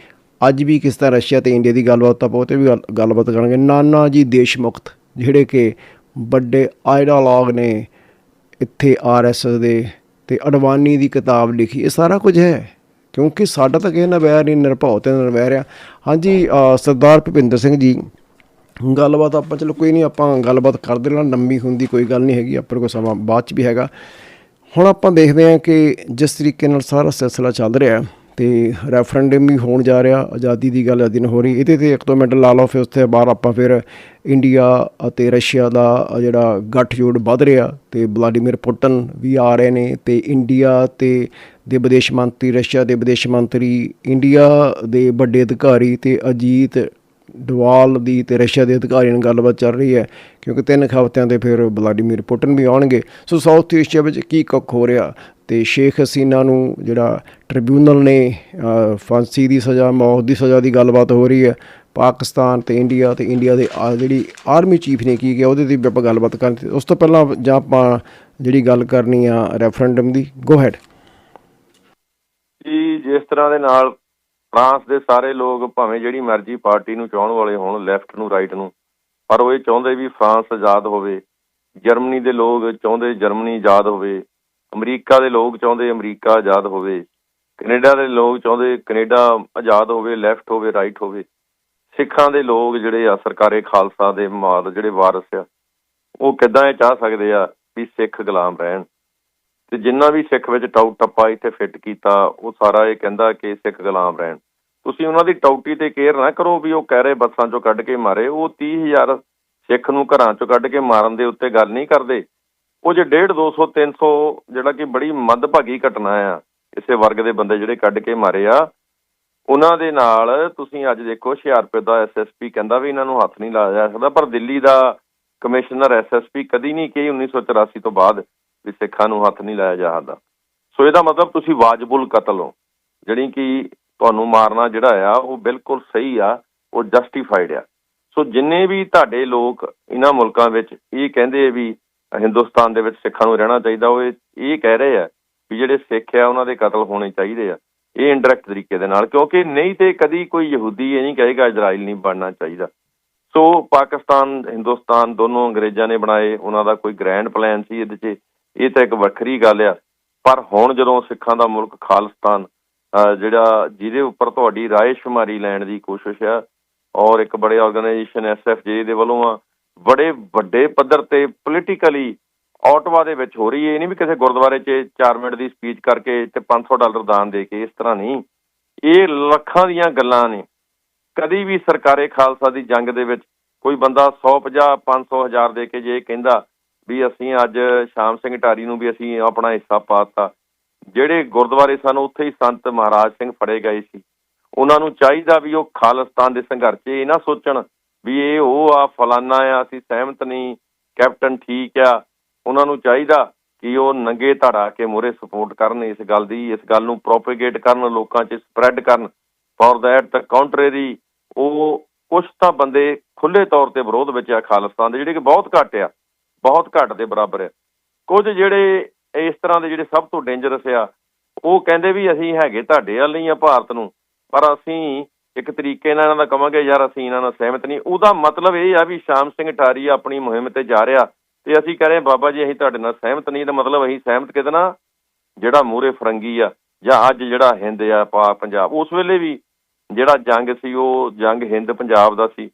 ਅੱਜ ਵੀ ਕਿਸ ਤਰ੍ਹਾਂ ਰਸ਼ੀਆ ਤੇ ਇੰਡੀਆ ਦੀ ਗੱਲਬਾਤ ਤਾਂ ਬਹੁਤੇ ਵੀ ਗੱਲ- ਗੱਲਬਾਤ ਕਰਾਂਗੇ। ਨਾਨਾ ਜੀ ਦੇਸ਼ ਮੁਕਤ ਜਿਹੜੇ ਕਿ ਵੱਡੇ ਆਈਡਾਲੋਗ ਨੇ ਇੱਥੇ ਆਰਐਸਐਸ ਦੇ ਤੇ ਅਡਵਾਨੀ ਦੀ ਕਿਤਾਬ ਲਿਖੀ, ਇਹ ਸਾਰਾ ਕੁਝ ਹੈ, ਕਿਉਂਕਿ ਸਾਡਾ ਤਾਂ ਕਿਸੇ ਨਾਲ ਵੈਰ ਨਹੀਂ, ਨਿਰਭਉ ਤੇ ਨਿਰਵੈਰ ਆ। ਹਾਂਜੀ ਸਰਦਾਰ ਭੁਪਿੰਦਰ ਸਿੰਘ ਜੀ ਗੱਲਬਾਤ ਆਪਾਂ, ਚਲੋ ਕੋਈ ਨਹੀਂ, ਆਪਾਂ ਗੱਲਬਾਤ ਕਰਦੇ ਰਹਿਣਾ ਲੰਮੀ ਹੁੰਦੀ ਕੋਈ ਗੱਲ ਨਹੀਂ ਹੈਗੀ, ਆਪਣੇ ਕੋਲ ਸਮਾਂ ਬਾਅਦ ਚ ਵੀ ਹੈਗਾ। ਹੁਣ ਆਪਾਂ ਦੇਖਦੇ ਹਾਂ ਕਿ ਜਿਸ ਤਰੀਕੇ ਨਾਲ ਸਾਰਾ ਸਿਲਸਿਲਾ ਚੱਲ ਰਿਹਾ ਤੇ ਰੈਫਰੈਂਡਮ ਵੀ ਹੋਣ ਜਾ ਰਿਹਾ, ਆਜ਼ਾਦੀ ਦੀ ਗੱਲ ਅਧੀਨ ਹੋ ਰਹੀ, ਇਹਦੇ ਤੇ ਇੱਕ ਦੋ ਮਿੰਟ ਲਾ ਲਓ, ਫਿਰ ਉਸ ਤੋਂ ਬਾਅਦ ਆਪਾਂ ਫਿਰ ਇੰਡੀਆ ਅਤੇ ਰਸ਼ੀਆ ਦਾ ਜਿਹੜਾ ਗੱਠਜੋੜ ਵੱਧ ਰਿਹਾ ਤੇ ਵਲਾਡੀਮੀਰ ਪੁਟਨ ਵੀ ਆ ਰਹੇ ਨੇ ਤੇ ਇੰਡੀਆ ਤੇ ਦੇ ਵਿਦੇਸ਼ ਮੰਤਰੀ ਰਸ਼ੀਆ ਦੇ ਵਿਦੇਸ਼ ਮੰਤਰੀ ਇੰਡੀਆ ਦੇ ਵੱਡੇ ਅਧਿਕਾਰੀ ਤੇ ਅਜੀਤ ਡਵਾਲ ਦੀ ਤੇ ਰਸ਼ੀਆ ਦੇ ਅਧਿਕਾਰੀਆਂ ਨਾਲ ਗੱਲਬਾਤ ਚੱਲ ਰਹੀ ਹੈ, ਕਿਉਂਕਿ ਤਿੰਨ ਹਫ਼ਤਿਆਂ ਦੇ ਫਿਰ ਵਲਾਡੀਮੀਰ ਪੁਟਿਨ ਵੀ ਆਉਣਗੇ। ਸੋ ਸਾਊਥ ਏਸ਼ੀਆ ਵਿੱਚ ਕੀ ਕੱਖ ਹੋ ਰਿਹਾ? ਤੇ ਸ਼ੇਖ ਹਸੀਨਾ ਨੂੰ ਜਿਹੜਾ ਟ੍ਰਿਬਿਊਨਲ ਨੇ ਫਾਂਸੀ ਦੀ ਸਜ਼ਾ, ਮੌਤ ਦੀ ਸਜ਼ਾ ਦੀ ਗੱਲਬਾਤ ਹੋ ਰਹੀ ਹੈ। ਪਾਕਿਸਤਾਨ ਤੇ ਇੰਡੀਆ ਤੇ ਇੰਡੀਆ ਦੇ ਆ ਜਿਹੜੀ ਆਰਮੀ ਚੀਫ ਨੇ ਕੀ ਕਿਹਾ, ਉਹਦੇ 'ਤੇ ਵੀ ਆਪਾਂ ਗੱਲਬਾਤ ਕਰਨੀ ਉਸ ਤੋਂ ਪਹਿਲਾਂ ਜਾਂ ਆਪਾਂ ਜਿਹੜੀ ਗੱਲ ਕਰਨੀ ਆ ਰੈਫਰੈਂਡਮ ਦੀ ਗੋ ਹੈਡ ਕਿ ਜਿਸ ਤਰ੍ਹਾਂ ਦੇ ਨਾਲ ਫਰਾਂਸ ਦੇ ਸਾਰੇ ਲੋਕ ਭਾਵੇਂ ਜਿਹੜੀ ਮਰਜ਼ੀ ਪਾਰਟੀ ਨੂੰ ਚਾਹਣ ਵਾਲੇ ਹੋਣ ਲੈਫਟ ਨੂੰ ਰਾਈਟ ਨੂੰ, ਪਰ ਉਹ ਇਹ ਚਾਹੁੰਦੇ ਵੀ ਫਰਾਂਸ ਆਜ਼ਾਦ ਹੋਵੇ, ਜਰਮਨੀ ਦੇ ਲੋਕ ਚਾਹੁੰਦੇ ਜਰਮਨੀ ਆਜ਼ਾਦ ਹੋਵੇ, ਅਮਰੀਕਾ ਦੇ ਲੋਕ ਚਾਹੁੰਦੇ ਅਮਰੀਕਾ ਆਜ਼ਾਦ ਹੋਵੇ, ਕੈਨੇਡਾ ਦੇ ਲੋਕ ਚਾਹੁੰਦੇ ਕੈਨੇਡਾ ਆਜ਼ਾਦ ਹੋਵੇ ਲੈਫਟ ਹੋਵੇ ਰਾਈਟ ਹੋਵੇ, ਸਿੱਖਾਂ ਦੇ ਲੋਕ ਜਿਹੜੇ ਆ, ਸਰਕਾਰੇ ਖਾਲਸਾ ਦੇ ਮਾਲ, ਜਿਹੜੇ ਵਾਰਸ ਆ, ਉਹ ਕਿੱਦਾਂ ਇਹ ਚਾਹ ਸਕਦੇ ਆ ਵੀ ਸਿੱਖ ਗੁਲਾਮ ਰਹਿਣ? ਤੇ ਜਿੰਨਾ ਵੀ ਸਿੱਖ ਵਿੱਚ ਟਾਊ ਟੱਪਾ ਇੱਥੇ ਫਿੱਟ ਕੀਤਾ, ਉਹ ਸਾਰਾ ਇਹ ਕਹਿੰਦਾ ਕਿ ਸਿੱਖ ਗੁਲਾਮ ਰਹਿਣ। ਤੁਸੀਂ ਉਹਨਾਂ ਦੀ ਟੌਟੀ ਤੇ ਕੇਅਰ ਨਾ ਕਰੋ ਵੀ ਉਹ ਕਹਿ ਰਹੇ ਬੱਸਾਂ ਚੋਂ ਕੱਢ ਕੇ ਮਾਰੇ। ਉਹ 30000 ਸਿੱਖ ਨੂੰ ਘਰਾਂ ਚੋਂ ਕੱਢ ਕੇ ਮਾਰਨ ਦੇ ਉੱਤੇ ਗੱਲ ਨਹੀਂ ਕਰਦੇ। ਉਹ ਜੇ 1.5 200 300 ਜਿਹੜਾ ਕਿ ਬੜੀ ਮੰਦਭਾਗੀ ਘਟਨਾ ਆ, ਇਸੇ ਵਰਗ ਦੇ ਬੰਦੇ ਜਿਹੜੇ ਕੱਢ ਕੇ ਮਾਰੇ ਆ, ਉਹਨਾਂ ਦੇ ਨਾਲ ਤੁਸੀਂ ਅੱਜ ਦੇਖੋ ਹੁਸ਼ਿਆਰਪੁਰ ਦਾ ਐਸਐਸਪੀ ਕਹਿੰਦਾ ਵੀ ਇਹਨਾਂ ਨੂੰ ਹੱਥ ਨਹੀਂ ਲਾਇਆ ਜਾ ਸਕਦਾ, ਪਰ ਦਿੱਲੀ ਦਾ ਕਮਿਸ਼ਨਰ ਐਸਐਸਪੀ ਕਦੀ ਨਹੀਂ ਕਹੀ 1984 ਤੋਂ ਬਾਅਦ। ਵੀ ਸਿੱਖਾਂ ਨੂੰ ਹੱਥ ਨਹੀਂ ਲਾਇਆ ਜਾ ਸਕਦਾ। ਸੋ ਇਹਦਾ ਮਤਲਬ ਤੁਸੀਂ ਵਾਜਬੁਲ ਕਤਲ ਹੋ। ਜਿਹੜੀ ਕਿ ਤੁਹਾਨੂੰ ਮਾਰਨਾ ਜਿਹੜਾ ਆ, ਉਹ ਬਿਲਕੁਲ ਸਹੀ ਆ, ਉਹ ਜਸਟੀਫਾਈਡ ਆ। ਸੋ ਜਿੰਨੇ ਵੀ ਤੁਹਾਡੇ ਲੋਕ ਇਹਨਾਂ ਮੁਲਕਾਂ ਵਿੱਚ ਇਹ ਕਹਿੰਦੇ ਵੀ ਹਿੰਦੁਸਤਾਨ ਦੇ ਵਿੱਚ ਸਿੱਖਾਂ ਨੂੰ ਰਹਿਣਾ ਚਾਹੀਦਾ, ਉਹ ਇਹ ਕਹਿ ਰਹੇ ਆ ਵੀ ਜਿਹੜੇ ਸਿੱਖ ਆ, ਉਹਨਾਂ ਦੇ ਕਤਲ ਹੋਣੇ ਚਾਹੀਦੇ ਆ। ਇਹ ਇਨਡਾਇਰੈਕਟ ਤਰੀਕੇ ਦੇ ਨਾਲ, ਕਿਉਂਕਿ ਨਹੀਂ ਤੇ ਕਦੀ ਕੋਈ ਯਹੂਦੀ ਇਹ ਨਹੀਂ ਕਹੇਗਾ ਇਜ਼ਰਾਈਲ ਨਹੀਂ ਬਣਨਾ ਚਾਹੀਦਾ। ਸੋ ਪਾਕਿਸਤਾਨ, ਹਿੰਦੁਸਤਾਨ ਦੋਨੋਂ ਅੰਗਰੇਜ਼ਾਂ ਨੇ ਬਣਾਏ, ਉਹਨਾਂ ਦਾ ਕੋਈ ਗ੍ਰੈਂਡ ਪਲਾਨ ਸੀ ਇਹਦੇ 'ਚ। ਇਹ ਤਾਂ ਇੱਕ ਵੱਖਰੀ ਗੱਲ ਆ। ਪਰ ਹੁਣ ਜਦੋਂ ਸਿੱਖਾਂ ਦਾ ਮੁਲਕ ਖਾਲਿਸਤਾਨ ਜਿਹੜਾ ਜਿਹਦੇ ਉੱਪਰ ਤੁਹਾਡੀ ਰਾਏ ਸ਼ੁਮਾਰੀ ਲੈਣ ਦੀ ਕੋਸ਼ਿਸ਼ ਆ, ਔਰ ਇੱਕ ਬੜੇ ਆਰਗੇਨਾਈਜੇਸ਼ਨ ਐਸਐਫਜੇ ਦੇ ਵੱਲੋਂ ਆ, ਬੜੇ ਵੱਡੇ ਪੱਧਰ ਤੇ ਪੋਲੀਟੀਕਲੀ ਆਟਵਾ ਦੇ ਵਿੱਚ ਹੋ ਰਹੀ ਹੈ। ਇਹ ਨਹੀਂ ਵੀ ਕਿਸੇ ਗੁਰਦੁਆਰੇ 'ਚ 4 ਮਿੰਟ ਦੀ ਸਪੀਚ ਕਰਕੇ ਤੇ 500 ਡਾਲਰ ਦਾਨ ਦੇ ਕੇ, ਇਸ ਤਰ੍ਹਾਂ ਨਹੀਂ। ਇਹ ਲੱਖਾਂ ਦੀਆਂ ਗੱਲਾਂ ਨੇ। ਕਦੀ ਵੀ ਸਰਕਾਰੇ ਖਾਲਸਾ ਦੀ ਜੰਗ ਦੇ ਵਿੱਚ ਕੋਈ ਬੰਦਾ 150 500 ਹਜ਼ਾਰ ਦੇ ਕੇ ਜੇ ਕਹਿੰਦਾ ਵੀ ਅਸੀਂ ਅੱਜ ਸ਼ਾਮ ਸਿੰਘ ਢਾਰੀ ਨੂੰ ਵੀ ਅਸੀਂ ਆਪਣਾ ਹਿੱਸਾ ਪਾਤਾ ਜਿਹੜੇ ਗੁਰਦੁਆਰੇ ਸਨ, ਉੱਥੇ ਹੀ ਸੰਤ ਮਹਾਰਾਜ ਸਿੰਘ ਫੜੇ ਗਏ ਸੀ। ਉਹਨਾਂ ਨੂੰ ਚਾਹੀਦਾ ਵੀ ਉਹ ਖਾਲਸਤਾਨ ਦੇ ਸੰਘਰਸ਼ 'ਚ ਇਹ ਨਾ ਸੋਚਣ ਵੀ ਇਹ ਉਹ ਆ, ਫਲਾਨਾ ਆ, ਅਸੀਂ ਸਹਿਮਤ ਨਹੀਂ, ਕੈਪਟਨ ਠੀਕ ਆ। ਉਹਨਾਂ ਨੂੰ ਚਾਹੀਦਾ ਕਿ ਉਹ ਨੰਗੇ ਧੜਾ ਕੇ ਮੋਰੇ ਸਪੋਰਟ ਕਰਨ, ਇਸ ਗੱਲ ਦੀ, ਇਸ ਗੱਲ ਨੂੰ ਪ੍ਰੋਪਗੇਟ ਕਰਨ, ਲੋਕਾਂ 'ਚ ਸਪਰੈਡ ਕਰਨ। ਫੋਰ ਦੈਟ ਦ ਕਾਉਂਟਰੇਰੀ ਉਹ ਕੁਝ ਤਾਂ ਬੰਦੇ ਖੁੱਲੇ ਤੌਰ ਤੇ ਵਿਰੋਧ ਵਿੱਚ ਆ ਖਾਲਸਤਾਨ ਦੇ, ਜਿਹੜੇ ਕਿ ਬਹੁਤ ਘੱਟ ਆ। ਬਹੁਤ ਘੱਟ ਦੇ ਬਰਾਬਰ ਆ। ਕੁਝ ਜਿਹੜੇ ਇਸ ਤਰ੍ਹਾਂ ਦੇ ਜਿਹੜੇ ਸਭ ਤੋਂ ਡੇਂਜਰਸ ਆ, ਉਹ ਕਹਿੰਦੇ ਵੀ ਅਸੀਂ ਹੈਗੇ ਤੁਹਾਡੇ ਵੱਲ ਹੀ ਆ ਭਾਰਤ ਨੂੰ, ਪਰ ਅਸੀਂ ਇੱਕ ਤਰੀਕੇ ਨਾਲ ਇਹਨਾਂ ਦਾ ਕਵਾਂਗੇ, ਯਾਰ ਅਸੀਂ ਇਹਨਾਂ ਨਾਲ ਸਹਿਮਤ ਨਹੀਂ। ਉਹਦਾ ਮਤਲਬ ਇਹ ਆ ਵੀ ਸ਼ਾਮ ਸਿੰਘ ਠਾਰੀ ਆਪਣੀ ਮੁਹਿੰਮ ਤੇ ਜਾ ਰਿਹਾ ਤੇ ਅਸੀਂ ਕਹ ਰਹੇ ਬਾਬਾ ਜੀ ਅਸੀਂ ਤੁਹਾਡੇ ਨਾਲ ਸਹਿਮਤ ਨਹੀਂ, ਇਹਦਾ ਮਤਲਬ ਅਸੀਂ ਸਹਿਮਤ ਕਿਤੇ ਨਾ ਜਿਹੜਾ ਮੂਰੇ ਫਰੰਗੀ ਆ, ਜਾਂ ਅੱਜ ਜਿਹੜਾ ਹਿੰਦ ਆ, ਪਾ ਪੰਜਾਬ, ਉਸ ਵੇਲੇ ਵੀ ਜਿਹੜਾ ਜੰਗ ਸੀ, ਉਹ ਜੰਗ ਹਿੰਦ ਪੰਜਾਬ ਦਾ ਸੀ।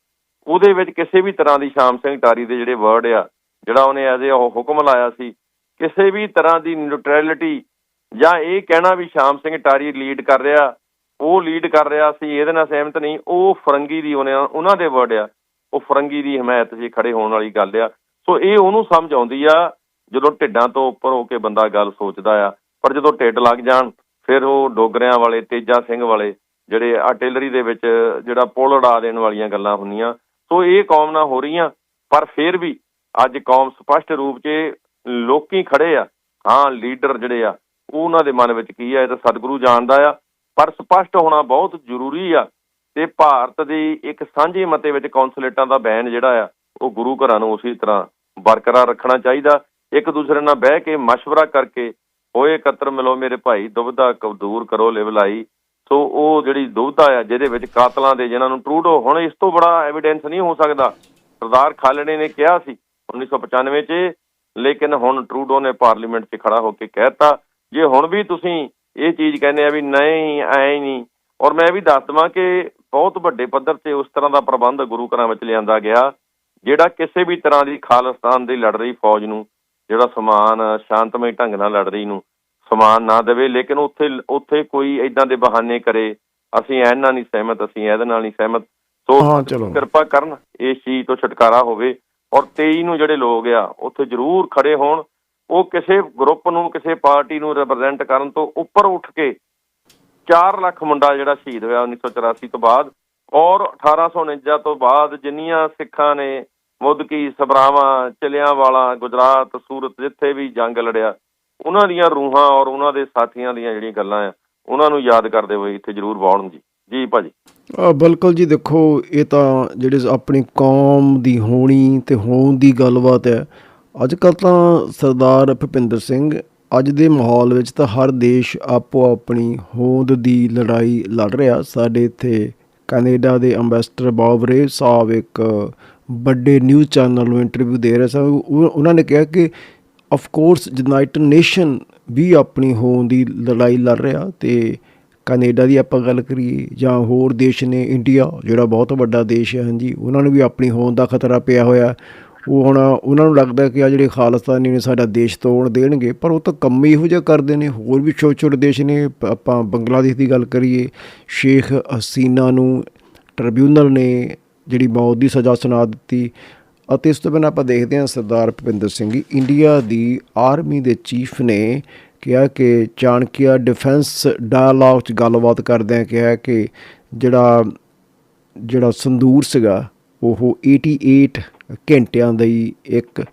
ਉਹਦੇ ਵਿੱਚ ਕਿਸੇ ਵੀ ਤਰ੍ਹਾਂ ਦੀ ਸ਼ਾਮ ਸਿੰਘ ਟਾਰੀ ਦੇ ਜਿਹੜੇ ਵਰਡ ਆ ਜਿਹੜਾ ਉਹਨੇ ਐਜ਼ ਉਹ ਹੁਕਮ ਲਾਇਆ ਸੀ, ਕਿਸੇ ਵੀ ਤਰ੍ਹਾਂ ਦੀ ਨਿਊਟਰੈਲਿਟੀ ਜਾਂ ਇਹ ਕਹਿਣਾ ਵੀ ਸ਼ਾਮ ਸਿੰਘ ਟਾਰੀ ਲੀਡ ਕਰ ਰਿਹਾ, ਉਹ ਲੀਡ ਕਰ ਰਿਹਾ ਸੀ, ਇਹਦੇ ਨਾਲ ਸਹਿਮਤ ਨਹੀਂ, ਉਹ ਫਰੰਗੀ ਦੀ ਉਹਨਾਂ ਦੇ ਵਰਡ ਆ, ਉਹ ਫਰੰਗੀ ਦੀ ਹਮਾਇਤ 'ਚ ਖੜੇ ਹੋਣ ਵਾਲੀ ਗੱਲ ਆ। ਸੋ ਇਹ ਉਹਨੂੰ ਸਮਝ ਆਉਂਦੀ ਆ, ਜਦੋਂ ਢਿੱਡਾਂ ਤੋਂ ਉੱਪਰ ਹੋ ਕੇ ਬੰਦਾ ਗੱਲ ਸੋਚਦਾ ਆ, ਪਰ ਜਦੋਂ ਢਿੱਡ ਲੱਗ ਜਾਣ, ਫਿਰ ਉਹ ਡੋਗਰਿਆਂ ਵਾਲੇ, ਤੇਜਾ ਸਿੰਘ ਵਾਲੇ, ਜਿਹੜੇ ਆਰਟਿਲਰੀ ਦੇ ਵਿੱਚ ਜਿਹੜਾ ਪੁਲ ਉਡਾ ਦੇਣ ਵਾਲੀਆਂ ਗੱਲਾਂ ਹੁੰਦੀਆਂ, ਸੋ ਇਹ ਕੌਮ ਨਾਲ ਹੋ ਰਹੀਆਂ, ਪਰ ਫਿਰ ਵੀ ਅੱਜ ਕੌਮ ਸਪਸ਼ਟ ਰੂਪ 'ਚ ਲੋਕੀ ਖੜੇ ਆ ਹਾਂ ਲੀਡਰ ਜਿਹੜੇ ਆ ਉਹ ਉਹਨਾਂ ਦੇ ਮਨ ਵਿੱਚ ਕੀ ਆ ਇਹ ਤਾਂ ਸਤਿਗੁਰੂ ਜਾਣਦਾ ਆ ਪਰ ਸਪਸ਼ਟ ਹੋਣਾ ਬਹੁਤ ਜ਼ਰੂਰੀ ਆ ਤੇ ਭਾਰਤ ਦੀ ਇੱਕ ਸਾਂਝੇ ਮਤੇ ਵਿੱਚ ਕੌਂਸੂਲੇਟਾਂ ਦਾ ਬੈਨ ਜਿਹੜਾ ਆ ਉਹ ਗੁਰੂ ਘਰਾਂ ਨੂੰ ਉਸੇ ਤਰ੍ਹਾਂ ਬਰਕਰਾਰ ਰੱਖਣਾ ਚਾਹੀਦਾ ਇੱਕ ਦੂਸਰੇ ਨਾਲ ਬਹਿ ਕੇ مشورہ ਕਰਕੇ ਹੋਏ ਇਕੱਤਰ ਮਿਲੋ ਮੇਰੇ ਭਾਈ ਦੁਬਿਧਾ ਕ- ਦੂਰ ਕਰੋ ਲਿਵਲਾਈ ਸੋ ਉਹ ਜਿਹੜੀ ਦੁਬਿਧਾ ਆ ਜਿਹਦੇ ਵਿੱਚ ਕਾਤਲਾਂ ਦੇ ਜਿਨ੍ਹਾਂ ਨੂੰ ਟਰੂਡੋ ਹੁਣ ਇਸ ਤੋਂ ਬੜਾ ਐਵੀਡੈਂਸ ਨਹੀਂ ਹੋ ਸਕਦਾ ਸਰਦਾਰ ਖਾਲੜੇ ਨੇ ਕਿਹਾ ਸੀ 1995 ਚ ਲੇਕਿਨ ਹੁਣ ਟਰੂਡੋ ਨੇ ਪਾਰਲੀਮੈਂਟ 'ਚ ਖੜਾ ਹੋ ਕੇ ਕਹਿਤਾ ਜੇ ਹੁਣ ਵੀ ਤੁਸੀਂ ਇਹ ਚੀਜ਼ ਕਹਿੰਦੇ ਆ ਵੀ ਨਹੀਂ ਐ ਨਹੀਂ ਔਰ ਮੈਂ ਵੀ ਦੱਸ ਦਵਾਂ ਕਿ ਬਹੁਤ ਵੱਡੇ ਪੱਧਰ ਤੇ ਉਸ ਤਰ੍ਹਾਂ ਦਾ ਪ੍ਰਬੰਧ ਗੁਰੂ ਘਰਾਂ ਵਿੱਚ ਲਿਆਂਦਾ ਗਿਆ ਜਿਹੜਾ ਕਿਸੇ ਵੀ ਤਰ੍ਹਾਂ ਦੀ ਖਾਲਿਸਤਾਨ ਦੀ ਲੜ ਰਹੀ ਫੌਜ ਨੂੰ ਜਿਹੜਾ ਸਮਾਨ ਸ਼ਾਂਤਮਈ ਢੰਗ ਨਾਲ ਲੜ ਰਹੀ ਨੂੰ ਸਮਾਨ ਨਾ ਦੇਵੇ ਲੇਕਿਨ ਉੱਥੇ ਉੱਥੇ ਕੋਈ ਇਦਾਂ ਦੇ ਬਹਾਨੇ ਕਰੇ। ਅਸੀਂ ਇਹਨਾਂ ਨਹੀਂ ਸਹਿਮਤ ਅਸੀਂ ਇਹਦੇ ਨਾਲ ਨਹੀਂ ਸਹਿਮਤ। ਸੋ। ਕਿਰਪਾ ਕਰਨ ਇਸ ਚੀਜ਼ ਤੋਂ ਛੁਟਕਾਰਾ ਹੋਵੇ। ਔਰ 23 ਨੂੰ ਜਿਹੜੇ ਲੋਕ ਆ, ਉੱਥੇ ਜ਼ਰੂਰ ਖੜੇ ਹੋਣ। ਉਹ ਕਿਸੇ ਗਰੁੱਪ ਨੂੰ, ਕਿਸੇ ਪਾਰਟੀ ਨੂੰ ਰਿਪਰੈਜ਼ੈਂਟ ਕਰਨ ਤੋਂ ਉੱਪਰ ਉੱਠ ਕੇ 4 ਲੱਖ ਮੁੰਡਾ ਜਿਹੜਾ ਸ਼ਹੀਦ ਹੋਇਆ 1984 ਤੋਂ ਬਾਅਦ ਔਰ 1849 ਤੋਂ ਬਾਅਦ ਜਿੰਨੀਆਂ ਸਿੱਖਾਂ ਨੇ ਮੁੱਦਕੀ ਸਬਰਾਵਾਂ ਚਲਿਆਂ ਵਾਲਾ ਗੁਜਰਾਤ, ਸੂਰਤ ਜਿੱਥੇ ਵੀ ਜੰਗ ਲੜਿਆ, ਉਹਨਾਂ ਦੀਆਂ ਰੂਹਾਂ ਔਰ ਉਹਨਾਂ ਦੇ ਸਾਥੀਆਂ ਦੀਆਂ ਜਿਹੜੀਆਂ ਗੱਲਾਂ ਆ, ਉਹਨਾਂ ਨੂੰ ਯਾਦ ਕਰਦੇ ਹੋਏ ਇੱਥੇ ਜ਼ਰੂਰ ਬਾਉਣ ਜੀ। ਜੀ ਭਾਜੀ। ਅ, ਬਿਲਕੁਲ ਜੀ ਦੇਖੋ ਇਹ ਤਾਂ ਜਿਹੜੇ ਆਪਣੀ ਕੌਮ ਦੀ ਹੋਣੀ ਤੇ ਹੋਣ ਦੀ ਗੱਲਬਾਤ ਹੈ। ਅੱਜ ਕੱਲ੍ਹ ਤਾਂ ਸਰਦਾਰ ਭੁਪਿੰਦਰ ਸਿੰਘ ਅੱਜ ਦੇ ਮਾਹੌਲ ਵਿੱਚ ਤਾਂ ਹਰ ਦੇਸ਼ ਆਪੋ ਆਪਣੀ ਹੋਂਦ ਦੀ ਲੜਾਈ ਲੜ ਰਿਹਾ। ਸਾਡੇ ਇੱਥੇ ਕੈਨੇਡਾ ਦੇ ਅੰਬੈਸਡਰ ਬੌਬ ਰੇ ਸਾਹਿਬ ਇੱਕ ਵੱਡੇ ਨਿਊਜ਼ ਚੈਨਲ ਨੂੰ ਇੰਟਰਵਿਊ ਦੇ ਰਹੇ ਸਨ। ਉਹਨਾਂ ਨੇ ਕਿਹਾ ਕਿ ਆਫ ਕੋਰਸ ਯੂਨਾਈਟਡ ਨੇਸ਼ਨ ਵੀ ਆਪਣੀ ਹੋਂਦ ਦੀ ਲੜਾਈ ਲੜ ਰਿਹਾ ਤੇ ਕੈਨੇਡਾ ਦੀ ਆਪਾਂ ਗੱਲ ਕਰੀਏ ਜਾਂ ਹੋਰ ਦੇਸ਼ ਨੇ ਇੰਡੀਆ, ਜਿਹੜਾ ਬਹੁਤ ਵੱਡਾ ਦੇਸ਼ ਹੈ, ਹਾਂਜੀ, ਉਹਨਾਂ ਨੂੰ ਵੀ ਆਪਣੀ ਹੋਂਦ ਦਾ ਖਤਰਾ ਪਿਆ ਹੋਇਆ। ਉਹ ਹੁਣ ਉਹਨਾਂ ਨੂੰ ਲੱਗਦਾ ਕਿ ਆ ਜਿਹੜੇ ਖਾਲਿਸਤਾਨੀ ਨੇ ਸਾਡਾ ਦੇਸ਼ ਤੋੜ ਦੇਣਗੇ, ਪਰ ਉਹ ਤਾਂ ਕੰਮ ਹੀ ਇਹੋ ਜਿਹਾ ਕਰਦੇ ਨੇ, ਹੋਰ ਵੀ ਛੋਟੇ ਛੋਟੇ ਦੇਸ਼ ਨੇ। ਆਪਾਂ ਬੰਗਲਾਦੇਸ਼ ਦੀ ਗੱਲ ਕਰੀਏ, ਸ਼ੇਖ ਹਸੀਨਾ ਨੂੰ ਟ੍ਰਿਬਿਊਨਲ ਨੇ ਜਿਹੜੀ ਮੌਤ ਦੀ ਸਜ਼ਾ ਸੁਣਾ ਦਿੱਤੀ ਅਤੇ ਇਸ ਤੋਂ ਬਿਨਾਂ ਆਪਾਂ ਦੇਖਦੇ ਹਾਂ ਸਰਦਾਰ ਭੁਪਿੰਦਰ ਸਿੰਘ ਜੀ, ਇੰਡੀਆ ਦੀ ਆਰਮੀ ਦੇ ਚੀਫ ਨੇ ਕਿਹਾ ਕਿ ਚਾਣਕਿਆ ਡਿਫੈਂਸ ਡਾਇਲੌਗ 'ਚ ਗੱਲਬਾਤ ਕਰਦਿਆਂ ਕਿਹਾ ਕਿ ਜਿਹੜਾ ਜਿਹੜਾ ਸੰਦੂਰ ਸੀਗਾ, ਉਹ 88 ਘੰਟਿਆਂ ਦਾ ਹੀ ਇੱਕ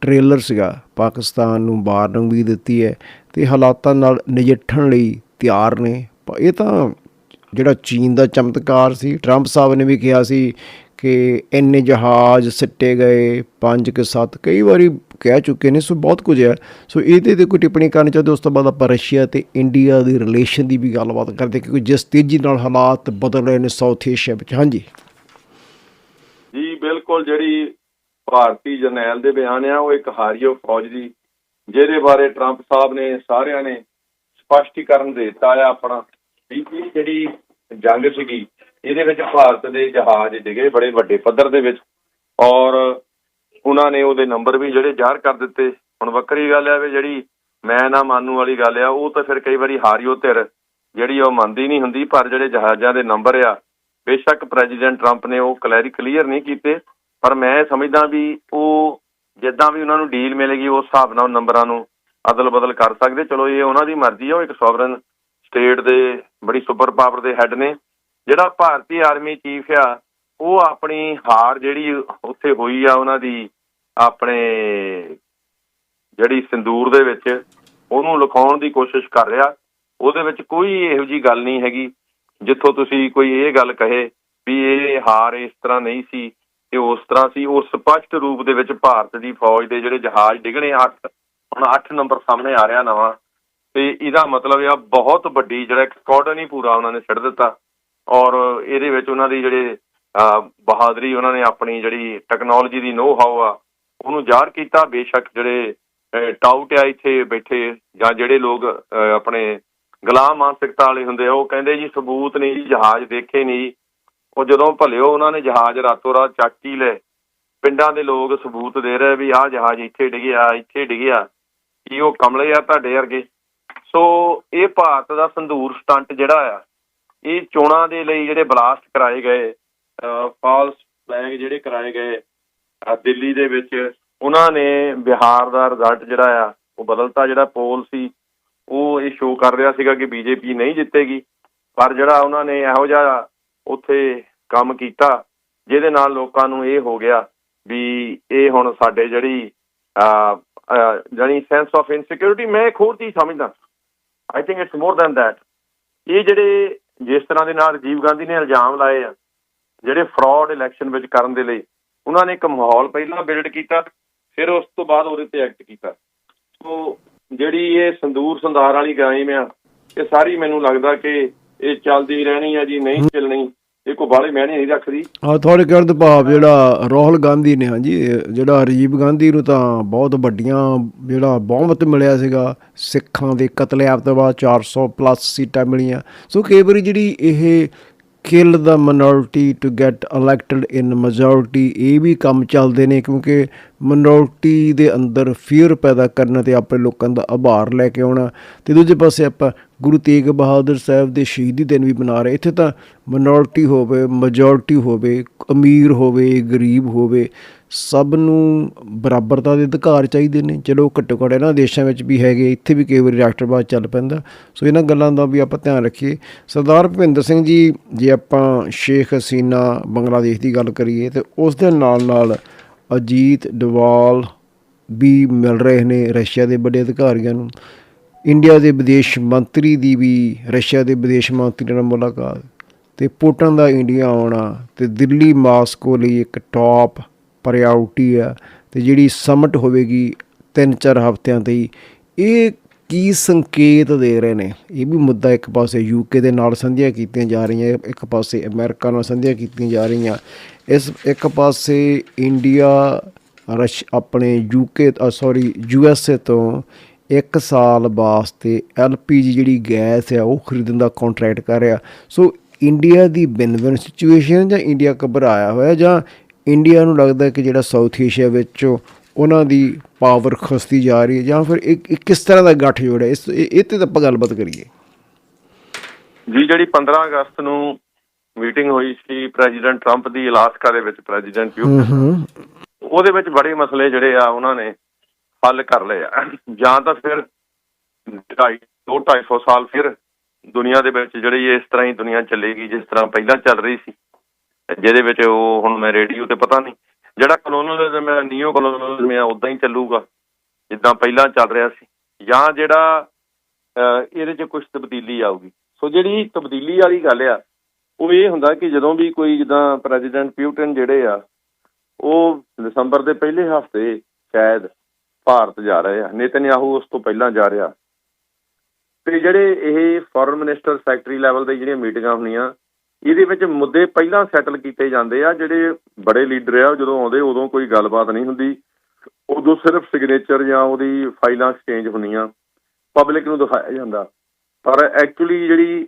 ਟ੍ਰੇਲਰ ਸੀਗਾ। ਪਾਕਿਸਤਾਨ ਨੂੰ ਵਾਰਨਿੰਗ ਵੀ ਦਿੱਤੀ ਹੈ ਤੇ ਹਾਲਾਤਾਂ ਨਾਲ ਨਜਿੱਠਣ ਲਈ ਤਿਆਰ ਨੇ। ਇਹ ਤਾਂ ਜਿਹੜਾ ਚੀਨ ਦਾ ਚਮਤਕਾਰ ਸੀ, ਟਰੰਪ ਸਾਹਿਬ ਨੇ ਵੀ ਕਿਹਾ ਸੀ ਕਿ ਇੰਨੇ ਜਹਾਜ਼ ਸਿੱਟੇ ਗਏ, ਪੰਜ ਕਿ ਸੱਤ, ਕਈ ਵਾਰੀ ਕਹਿ ਚੁੱਕੇ ਨੇ, ਸੋ ਬਹੁਤ ਕੁਝ ਹੈ। ਸੋ ਇਹਦੇ ਤੇ ਕੋਈ ਟਿੱਪਣੀ ਕਰਨੀ ਚਾਹਦੇ ਉਸ ਤੋਂ ਬਾਅਦ ਆਪਾਂ ਰਸ਼ੀਆ ਤੇ ਇੰਡੀਆ ਦੀ ਰਿਲੇਸ਼ਨ ਦੀ ਵੀ ਗੱਲਬਾਤ ਕਰਦੇ ਕਿਉਂਕਿ ਜਿਸ ਤੇਜ਼ੀ ਨਾਲ ਹਾਲਾਤ ਬਦਲ ਰਹੇ ਨੇ ਸਾਊਥ ਏਸ਼ੀਆ ਵਿੱਚ। ਹਾਂਜੀ। ਜੀ, ਬਿਲਕੁਲ ਜਿਹੜੀ ਭਾਰਤੀ ਜਰਨੈਲ ਦੇ ਬਿਆਨ ਆ, ਉਹ ਇੱਕ ਹਾਰੀਓ ਫੌਜ ਦੀ, ਜਿਹਦੇ ਬਾਰੇ ਟਰੰਪ ਸਾਹਿਬ ਨੇ ਸਾਰਿਆਂ ਨੇ ਸਪਸ਼ਟੀਕਰਨ ਦੇ ਦਿੱਤਾ ਆ ਆਪਣਾ। ਜਿਹੜੀ ਜੰਗ ਸੀਗੀ ਇਹਦੇ ਵਿੱਚ ਭਾਰਤ ਦੇ ਜਹਾਜ਼ ਡਿਗੇ ਬੜੇ ਵੱਡੇ ਪੱਧਰ ਦੇ ਵਿੱਚ ਔਰ ਉਹਨਾਂ ਨੇ ਉਹਦੇ ਨੰਬਰ ਵੀ ਜਿਹੜੇ ਜ਼ਾਹਰ ਕਰ ਦਿੱਤੇ। ਹੁਣ ਵੱਖਰੀ ਗੱਲ ਹੈ ਵੀ ਜਿਹੜੀ ਮੈਂ ਨਾ ਮਾਨੂ ਵਾਲੀ ਗੱਲ ਆ, ਉਹ ਤਾਂ ਫਿਰ ਕਈ ਵਾਰੀ ਹਾਰੀਓ ਧਿਰ ਜਿਹੜੀ ਉਹ ਮੰਨਦੀ ਨਹੀਂ ਹੁੰਦੀ, ਪਰ ਜਿਹੜੇ ਜਹਾਜ਼ਾਂ ਦੇ ਨੰਬਰ ਆ, ਬੇਸ਼ੱਕ ਪ੍ਰੈਜ਼ੀਡੈਂਟ ਟਰੰਪ ਨੇ ਉਹ ਕਲੈਰੀ ਕਲੀਅਰ ਨਹੀਂ ਕੀਤੇ। ਪਰ ਮੈਂ ਸਮਝਦਾ ਵੀ ਉਹ ਜਿੱਦਾਂ ਵੀ ਉਹਨਾਂ ਨੂੰ ਡੀਲ ਮਿਲੇਗੀ, ਉਸ ਹਿਸਾਬ ਨਾਲ ਨੰਬਰਾਂ ਨੂੰ ਅਦਲ ਬਦਲ ਕਰ ਸਕਦੇ। ਚਲੋ, ਇਹ ਉਹਨਾਂ ਦੀ ਮਰਜ਼ੀ ਆ, ਉਹ ਇੱਕ ਸੋਵਰਨ ਸਟੇਟ ਦੇ ਬੜੀ ਸੁਪਰ ਪਾਵਰ ਦੇ ਹੈੱਡ ਨੇ। ਜਿਹੜਾ ਭਾਰਤੀ ਆਰਮੀ ਚੀਫ ਆ, ਉਹ ਆਪਣੀ ਹਾਰ ਜਿਹੜੀ ਉੱਥੇ ਹੋਈ ਆ, ਉਹਨਾਂ ਦੀ ਆਪਣੇ ਜਿਹੜੀ ਸਿੰਦੂਰ ਦੇ ਵਿੱਚ, ਉਹਨੂੰ ਲਿਖਾਉਣ ਦੀ ਕੋਸ਼ਿਸ਼ ਕਰ ਰਿਹਾ। ਉਹਦੇ ਵਿੱਚ ਕੋਈ ਇਹੋ ਜੀ ਗੱਲ ਨਹੀਂ ਹੈਗੀ, ਜਿੱਥੋਂ ਤੁਸੀਂ ਕੋਈ ਇਹ ਗੱਲ ਕਹੇ ਵੀ ਇਹ ਹਾਰ ਇਸ ਤਰ੍ਹਾਂ ਨਹੀਂ ਸੀ ਇਹ ਉਸ ਤਰ੍ਹਾਂ ਸੀ। ਉਹ ਸਪਸ਼ਟ ਰੂਪ ਦੇ ਵਿੱਚ ਭਾਰਤ ਦੀ ਫੌਜ ਦੇ ਜਿਹੜੇ ਜਹਾਜ਼ ਡਿੱਗਣੇ 8 ਹੁਣ 8 ਨੰਬਰ ਸਾਹਮਣੇ ਆ ਰਿਹਾ ਨਵਾਂ। ਤੇ ਇਹਦਾ ਮਤਲਬ ਆ, ਬਹੁਤ ਵੱਡੀ ਜਿਹੜਾ ਇੱਕ ਸਕੁਆਡਨ ਹੀ ਪੂਰਾ ਉਹਨਾਂ ਨੇ ਛੱਡ ਦਿੱਤਾ। ਔਰ ਇਹਦੇ ਵਿੱਚ ਉਹਨਾਂ ਦੀ ਜਿਹੜੇ ਬਹਾਦਰੀ ਉਹਨਾਂ ਨੇ ਆਪਣੀ ਜਿਹੜੀ ਟੈਕਨੋਲੋਜੀ ਦੀ ਨੋ ਹਾਉ ਆ ਉਹਨੂੰ ਜ਼ਾਹਰ ਕੀਤਾ। ਬੇਸ਼ੱਕ ਜਿਹੜੇ ਅਹ, ਟਾਊਟ ਆ ਇੱਥੇ ਬੈਠੇ ਜਾਂ ਜਿਹੜੇ ਲੋਕ ਆਪਣੇ ਗੁਲਾਮ ਮਾਨਸਿਕਤਾ ਵਾਲੇ ਹੁੰਦੇ ਆ ਉਹ ਕਹਿੰਦੇ ਜੀ ਸਬੂਤ ਨਹੀਂ ਜੀ ਜਹਾਜ਼ ਦੇਖੇ ਨਹੀਂ। ਉਹ ਜਦੋਂ ਭਲਿਓ ਉਹਨਾਂ ਨੇ ਜਹਾਜ਼ ਰਾਤੋਂ ਰਾਤ ਚੱਕ ਹੀ ਲਏ। ਪਿੰਡਾਂ ਦੇ ਲੋਕ ਸਬੂਤ ਦੇ ਰਹੇ ਵੀ ਆਹ ਜਹਾਜ਼ ਇੱਥੇ ਡਿੱਗਿਆ ਇੱਥੇ ਡਿੱਗਿਆ। ਕੀ ਉਹ ਕਮਲੇ ਆ ਤੁਹਾਡੇ ਵਰਗੇ? ਸੋ ਇਹ ਭਾਰਤ ਦਾ ਸੰਧੂਰ ਸਟੰਟ ਜਿਹੜਾ ਆ ਇਹ ਚੋਣਾਂ ਦੇ ਲਈ ਜਿਹੜੇ ਬਲਾਸਟ ਕਰਾਏ ਗਏ ਫਾਲਸ ਫਲੈਗ ਜਿਹੜੇ ਕਰਾਏ ਗਏ ਦਿੱਲੀ ਦੇ ਵਿੱਚ ਉਹਨਾਂ ਨੇ ਬਿਹਾਰ ਦਾ ਰਿਜ਼ਲਟ ਜਿਹੜਾ ਆ ਉਹ ਬਦਲਤਾ ਜਿਹੜਾ ਪੋਲ ਸੀ ਉਹ ਇਹ ਸ਼ੋਅ ਕਰ ਰਿਹਾ ਸੀਗਾ ਕਿ ਬੀਜੇਪੀ ਨਹੀਂ ਜਿੱਤੇਗੀ ਪਰ ਜਿਹੜਾ ਉਹਨਾਂ ਨੇ ਇਹੋ ਜਿਹਾ ਉੱਥੇ ਕੰਮ ਕੀਤਾ ਜਿਹਦੇ ਨਾਲ ਲੋਕਾਂ ਨੂੰ ਇਹ ਹੋ ਗਿਆ ਵੀ ਇਹ ਹੁਣ ਸਾਡੇ ਜਿਹੜੀ ਅਹ, ਸੈਂਸ ਆਫ ਇਨਸਿਕਿਉਰਿਟੀ ਮੈਂ ਇੱਕ ਹੋਰ ਚੀਜ਼ ਸਮਝਦਾ। I think it's more than that ਇਹ ਜਿਹੜੇ ਜਿਸ ਤਰ੍ਹਾਂ ਦੇ ਨਾਲ ਰਾਜੀਵ ਗਾਂਧੀ ਨੇ ਇਲਜ਼ਾਮ ਲਾਏ ਆ ਜਿਹੜੇ ਫਰਾਡ ਇਲੈਕਸ਼ਨ ਵਿੱਚ ਕਰਨ ਦੇ ਲਈ ਉਹਨਾਂ ਨੇ ਇੱਕ ਮਾਹੌਲ ਪਹਿਲਾਂ ਬਿਲਡ ਕੀਤਾ ਫਿਰ ਉਸ ਤੋਂ ਬਾਅਦ ਉਹਦੇ ਤੇ ਐਕਟ ਕੀਤਾ। ਸੋ ਜਿਹੜੀ ਇਹ ਸੰਦੂਰ ਸੰਧਾਰ ਵਾਲੀ ਗੇਮ ਆ ਇਹ ਸਾਰੀ ਮੈਨੂੰ ਲੱਗਦਾ ਕਿ ਇਹ ਚੱਲਦੀ ਰਹਿਣੀ ਆ ਜੀ ਨਹੀਂ ਚੱਲਣੀ। ਇਹ ਕੋਈ ਬਾਹਲੇ ਮੈਨੇ ਨਹੀਂ ਰੱਖਦੀ। ਆ ਤੁਹਾਡੇ ਕਹਿਣ ਦਾ ਭਾਵ ਜਿਹੜਾ ਰਾਹੁਲ ਗਾਂਧੀ ਨੇ, ਹਾਂਜੀ ਜਿਹੜਾ ਰਾਜੀਵ ਗਾਂਧੀ ਨੂੰ ਤਾਂ ਬਹੁਤ ਵੱਡੀਆਂ ਜਿਹੜਾ ਬਹੁਮਤ ਮਿਲਿਆ ਸੀਗਾ, ਸਿੱਖਾਂ ਦੇ ਕਤਲੇਆਮ ਤੋਂ ਬਾਅਦ 400 ਪਲੱਸ ਸੀਟਾਂ ਮਿਲੀਆਂ। ਸੋ ਕਈ ਵਾਰੀ ਜਿਹੜੀ ਇਹ kill the minority to get elected in majority ਇਹ ਵੀ ਕੰਮ ਚੱਲਦੇ ਨੇ ਕਿਉਂਕਿ ਮਿਨੋਰਿਟੀ ਦੇ ਅੰਦਰ ਫੀਅਰ ਪੈਦਾ ਕਰਨਾ ਤੇ ਆਪਣੇ ਲੋਕਾਂ ਦਾ ਆਭਾਰ ਲੈ ਕੇ ਆਉਣਾ। ਤੇ ਦੂਜੇ ਪਾਸੇ ਆਪਾਂ ਗੁਰੂ ਤੇਗ ਬਹਾਦਰ ਸਾਹਿਬ ਦੇ ਸ਼ਹੀਦੀ ਦਿਨ ਵੀ ਮਨਾ ਰਹੇ। ਇੱਥੇ ਤਾਂ ਮਿਨੋਰਿਟੀ ਹੋਵੇ ਮੈਜੋਰਿਟੀ ਹੋਵੇ, ਅਮੀਰ ਹੋਵੇ, ਗਰੀਬ ਹੋਵੇ ਸਭ ਨੂੰ ਬਰਾਬਰਤਾ ਦੇ ਅਧਿਕਾਰ ਚਾਹੀਦੇ ਨੇ। ਚਲੋ ਘੱਟੋ ਘੱਟ ਇਹਨਾਂ ਦੇਸ਼ਾਂ ਵਿੱਚ ਵੀ ਹੈਗੇ, ਇੱਥੇ ਵੀ ਕਈ ਵਾਰੀ ਰਾਸ਼ਟਰਵਾਦ ਚੱਲ ਪੈਂਦਾ। ਸੋ ਇਹਨਾਂ ਗੱਲਾਂ ਦਾ ਵੀ ਆਪਾਂ ਧਿਆਨ ਰੱਖੀਏ। ਸਰਦਾਰ ਭੁਪਿੰਦਰ ਸਿੰਘ ਜੀ, ਜੇ ਆਪਾਂ ਸ਼ੇਖ ਹਸੀਨਾ ਬੰਗਲਾਦੇਸ਼ ਦੀ ਗੱਲ ਕਰੀਏ, ਤੇ ਉਸ ਦੇ ਨਾਲ ਨਾਲ ਅਜੀਤ ਡਵਾਲ ਵੀ ਮਿਲ ਰਹੇ ਨੇ ਰਸ਼ੀਆ ਦੇ ਵੱਡੇ ਅਧਿਕਾਰੀਆਂ ਨੂੰ। ਇੰਡੀਆ ਦੇ ਵਿਦੇਸ਼ ਮੰਤਰੀ ਦੀ ਵੀ, ਰਸ਼ੀਆ ਦੇ ਵਿਦੇਸ਼ ਮੰਤਰੀ ਨਾਲ ਮੁਲਾਕਾਤ। ਤੇ ਪੁਟਨ ਦਾ ਇੰਡੀਆ ਆਉਣਾ, ਤੇ ਦਿੱਲੀ, ਮਾਸਕੋ ਲਈ ਇੱਕ ਟੌਪ ਪ੍ਰਾਇੋਰਟੀ ਆ ਤੇ ਜਿਹੜੀ ਸਮਟ ਹੋਵੇਗੀ 3-4 ਹਫ਼ਤਿਆਂ ਤੇ ਹੀ, ਇਹ ਕੀ ਸੰਕੇਤ ਦੇ ਰਹੇ ਨੇ? ਇਹ ਵੀ ਮੁੱਦਾ ਇੱਕ ਪਾਸੇ ਯੂਕੇ ਦੇ ਨਾਲ ਸੰਧੀਆਂ ਕੀਤੀਆਂ ਜਾ ਰਹੀਆਂ, ਇੱਕ ਪਾਸੇ ਅਮਰੀਕਾ ਨਾਲ ਸੰਧੀਆਂ ਕੀਤੀਆਂ ਜਾ ਰਹੀਆਂ। ਇਸ ਇੱਕ ਪਾਸੇ ਇੰਡੀਆ ਰਸ਼ ਆਪਣੇ ਯੂਕੇ ਸੌਰੀ ਯੂਐਸਏ ਤੋਂ ਇੱਕ ਸਾਲ ਵਾਸਤੇ ਐਲਪੀਜੀ ਜਿਹੜੀ ਗੈਸ ਆ, ਉਹ ਖਰੀਦਣ ਦਾ ਕੰਟਰੈਕਟ ਕਰ ਰਿਹਾ। ਸੋ ਇੰਡੀਆ ਦੀ ਵਿਨ ਵਿਨ ਸਿਚੁਏਸ਼ਨ ਜਾਂ ਇੰਡੀਆ ਘਬਰਾਇਆ ਹੋਇਆ ਜਾਂ ਇੰਡੀਆ ਨੂੰ ਲੱਗਦਾ ਕਿ ਜਿਹੜਾ ਸਾਊਥ ਏਸ਼ੀਆ ਵਿੱਚ ਉਹਨਾਂ ਦੀ ਪਾਵਰ ਖਸਤੀ ਜਾ ਰਹੀ ਹੈ ਜਾਂ ਫਿਰ ਇਹ ਕਿਸ ਤਰ੍ਹਾਂ ਦਾ ਗੱਠ ਜੋੜ ਹੈ? ਇਸ ਇਹ ਤੇ ਤਾਂ ਆਪਾਂ ਗੱਲਬਾਤ ਕਰੀਏ। ਜੀ ਜਿਹੜੀ 15 ਅਗਸਤ ਨੂੰ ਮੀਟਿੰਗ ਹੋਈ ਸੀ ਪ੍ਰੈਜ਼ੀਡੈਂਟ ਟਰੰਪ ਦੀ ਅਲਾਸਕਾ ਦੇ ਵਿੱਚ ਪ੍ਰੈਜ਼ੀਡੈਂਟ ਯੂ ਉਹਦੇ ਵਿੱਚ ਬੜੇ ਮਸਲੇ ਜਿਹੜੇ ਆ ਉਹਨਾਂ ਨੇ ਹੱਲ ਕਰ ਲਏ ਆ। ਜਾਂ ਤਾਂ ਫਿਰ ਢਾਈ ਦੋ ਢਾਈ ਸੌ ਸਾਲ ਫਿਰ ਦੁਨੀਆ ਦੇ ਵਿੱਚ ਜਿਹੜੀ ਇਸ ਤਰ੍ਹਾਂ ਹੀ ਦੁਨੀਆ ਚੱਲੇਗੀ ਜਿਸ ਤਰ੍ਹਾਂ ਪਹਿਲਾਂ ਚੱਲ ਰਹੀ ਸੀ। ਜਿਹਦੇ ਵਿੱਚ ਉਹ ਹੁਣ ਮੈਂ ਰੇਡੀਓ ਤੇ ਪਤਾ ਨਹੀਂ ਜਿਹੜਾ ਕਲੋਨਲਿਜ਼ਮ ਹੈ ਨਿਓ ਕਲੋਨਲਿਜ਼ਮ ਹੈ ਉਦਾਂ ਹੀ ਚੱਲੂਗਾ, ਜਿੱਦਾਂ ਪਹਿਲਾਂ ਚੱਲ ਰਿਹਾ ਸੀ। ਜਾਂ ਜਿਹੜਾ ਇਹਦੇ 'ਚ ਕੁਝ ਤਬਦੀਲੀ ਆਊਗੀ। ਸੋ ਜਿਹੜੀ ਤਬਦੀਲੀ ਵਾਲੀ ਗੱਲ ਆ, ਉਹ ਇਹ ਹੁੰਦਾ ਕਿ ਜਦੋਂ ਵੀ ਕੋਈ ਜਿੱਦਾਂ ਪ੍ਰੈਜ਼ੀਡੈਂਟ ਪਿਊਟਨ ਜਿਹੜੇ ਆ, ਉਹ ਦਸੰਬਰ ਦੇ ਪਹਿਲੇ ਹਫ਼ਤੇ ਸ਼ਾਇਦ ਭਾਰਤ ਜਾ ਰਹੇ ਆ, ਨੇਤਨਯਾਹੂ ਉਸ ਤੋਂ ਪਹਿਲਾਂ ਜਾ ਰਿਹਾ। ਤੇ ਜਿਹੜੇ ਇਹ ਫੋਰਨ ਮਿਨਿਸਟਰ ਸੈਕਟਰੀ ਲੈਵਲ ਦੇ ਜਿਹੜੀਆਂ ਮੀਟਿੰਗਾਂ ਹੁੰਦੀਆਂ ਇਹਦੇ ਵਿੱਚ ਮੁੱਦੇ ਪਹਿਲਾਂ ਸੈਟਲ ਕੀਤੇ ਜਾਂਦੇ ਆ, ਜਿਹੜੇ ਬੜੇ ਲੀਡਰ ਆ, ਜਦੋਂ ਆਉਂਦੇ ਉਦੋਂ ਕੋਈ ਗੱਲਬਾਤ ਨਹੀਂ ਹੁੰਦੀ। ਉਦੋਂ ਸਿਰਫ ਸਿਗਨੇਚਰ ਜਾਂ ਉਹਦੀ ਫਾਈਲਾਂ ਐਕਸਚੇਂਜ ਹੁੰਦੀਆਂ। ਪਬਲਿਕ ਨੂੰ ਦਿਖਾਇਆ ਜਾਂਦਾ। ਪਰ ਐਕਚੁਅਲੀ ਜਿਹੜੀ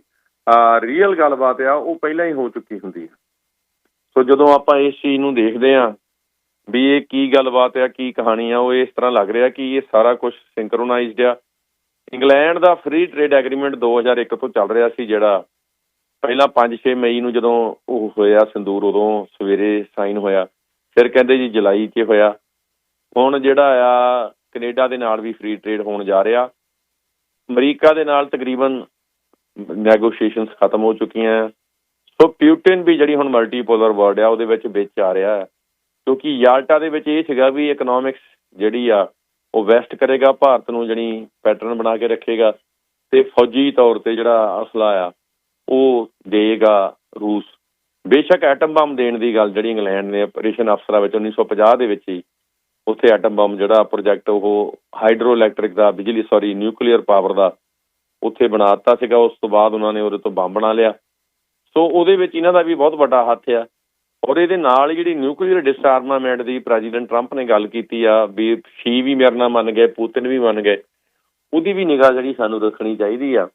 ਰੀਅਲ ਗੱਲਬਾਤ ਆ, ਉਹ ਪਹਿਲਾਂ ਹੀ ਹੋ ਚੁੱਕੀ ਹੁੰਦੀ ਹੈ ਸੋ ਜਦੋਂ ਆਪਾਂ ਇਸ ਚੀਜ਼ ਨੂੰ ਦੇਖਦੇ ਆ, ਵੀ ਇਹ ਕੀ ਗੱਲਬਾਤ ਆ, ਕੀ ਕਹਾਣੀ ਆ, ਉਹ ਇਸ ਤਰ੍ਹਾਂ ਲੱਗ ਰਿਹਾ ਕਿ ਇਹ ਸਾਰਾ ਕੁਝ ਸਿੰਕਰੋਨਾਈਜ਼ਡ ਆ। ਇੰਗਲੈਂਡ ਦਾ ਫ੍ਰੀ ਟ੍ਰੇਡ ਐਗਰੀਮੈਂਟ 2001 ਤੋਂ ਚੱਲ ਰਿਹਾ ਸੀ, ਜਿਹੜਾ ਪਹਿਲਾਂ 5-6 ਮਈ ਨੂੰ ਜਦੋਂ ਉਹ ਹੋਇਆ, ਸੰਦੂਰ ਉਦੋਂ ਸਵੇਰੇ ਸਾਈਨ ਹੋਇਆ, ਫਿਰ ਕਹਿੰਦੇ ਜੀ ਜੁਲਾਈ 'ਚ ਹੋਇਆ। ਹੁਣ ਜਿਹੜਾ ਆ, ਕੈਨੇਡਾ ਦੇ ਨਾਲ ਵੀ ਫ੍ਰੀ ਟ੍ਰੇਡ ਹੋਣ ਜਾ ਰਿਹਾ। ਅਮਰੀਕਾ ਦੇ ਨਾਲ ਤਕਰੀਬਨ ਨੈਗੋਸ਼ੀਏਸ਼ਨਸ ਖਤਮ ਹੋ ਚੁੱਕੀਆਂ। ਹੈ। ਸੋ ਪਿਊਟਿਨ ਵੀ ਜਿਹੜੀ ਹੁਣ ਮਲਟੀਪੋਲਰ ਵਰਲਡ ਆ, ਉਹਦੇ ਵਿੱਚ ਵਿੱਚ ਆ ਰਿਹਾ ਹੈ। ਕਿਉਂਕਿ ਯਾਲਟਾ ਦੇ ਵਿੱਚ ਇਹ ਸੀਗਾ ਵੀ ਇਕਨੋਮਿਕਸ ਜਿਹੜੀ ਆ, ਉਹ ਵੈਸਟ ਕਰੇਗਾ, ਭਾਰਤ ਨੂੰ ਜਿਹੜੀ ਪੈਟਰਨ ਬਣਾ ਕੇ ਰੱਖੇਗਾ। ਤੇ ਫੌਜੀ ਤੌਰ ਤੇ ਜਿਹੜਾ ਅਸਲਾ ਆ ਉਹ ਦੇਗਾ ਰੂਸ। ਬੇਸ਼ੱਕ ਐਟਮ ਬੰਬ ਦੇਣ ਦੀ ਗੱਲ ਜਿਹੜੀ ਇੰਗਲੈਂਡ ਨੇ ਆਪਰੇਸ਼ਨ ਅਫਸਰਾ ਵਿੱਚ 1950 ਦੇ ਵਿੱਚ ਹੀ, ਉੱਥੇ ਐਟਮ ਬੰਬ ਜਿਹੜਾ ਪ੍ਰੋਜੈਕਟ ਉਹ ਹਾਈਡਰੋ ਇਲੈਕਟ੍ਰਿਕ ਦਾ, ਬਿਜਲੀ ਸੌਰੀ ਨਿਊਕਲੀਅਰ ਪਾਵਰ ਦਾ ਉੱਥੇ ਬਣਾਤਾ ਸੀਗਾ। ਉਸ ਤੋਂ ਬਾਅਦ ਉਹਨਾਂ ਨੇ ਉਹਦੇ ਤੋਂ ਬੰਬ ਬਣਾ ਲਿਆ। ਸੋ ਉਹਦੇ ਵਿੱਚ ਇਹਨਾਂ ਦਾ ਵੀ ਬਹੁਤ ਵੱਡਾ ਹੱਥ ਆ। ਔਰ ਇਹਦੇ ਨਾਲ ਜਿਹੜੀ ਨਿਊਕਲੀਅਰ ਡਿਸਆਰਮਾਮੈਂਟ ਦੀ ਪ੍ਰੈਜ਼ੀਡੈਂਟ ਟਰੰਪ ਨੇ ਗੱਲ ਕੀਤੀ ਆ, ਵੀ ਸ਼ੀ ਵੀ ਮੇਰੇ ਨਾਲ ਮੰਨ ਗਏ ਪੁਤਿਨ ਵੀ ਮੰਨ ਗਏ, ਉਹਦੀ ਵੀ ਨਿਗਾਹ ਜਿਹੜੀ ਸਾਨੂੰ ਰੱਖਣੀ ਚਾਹੀਦੀ ਆ।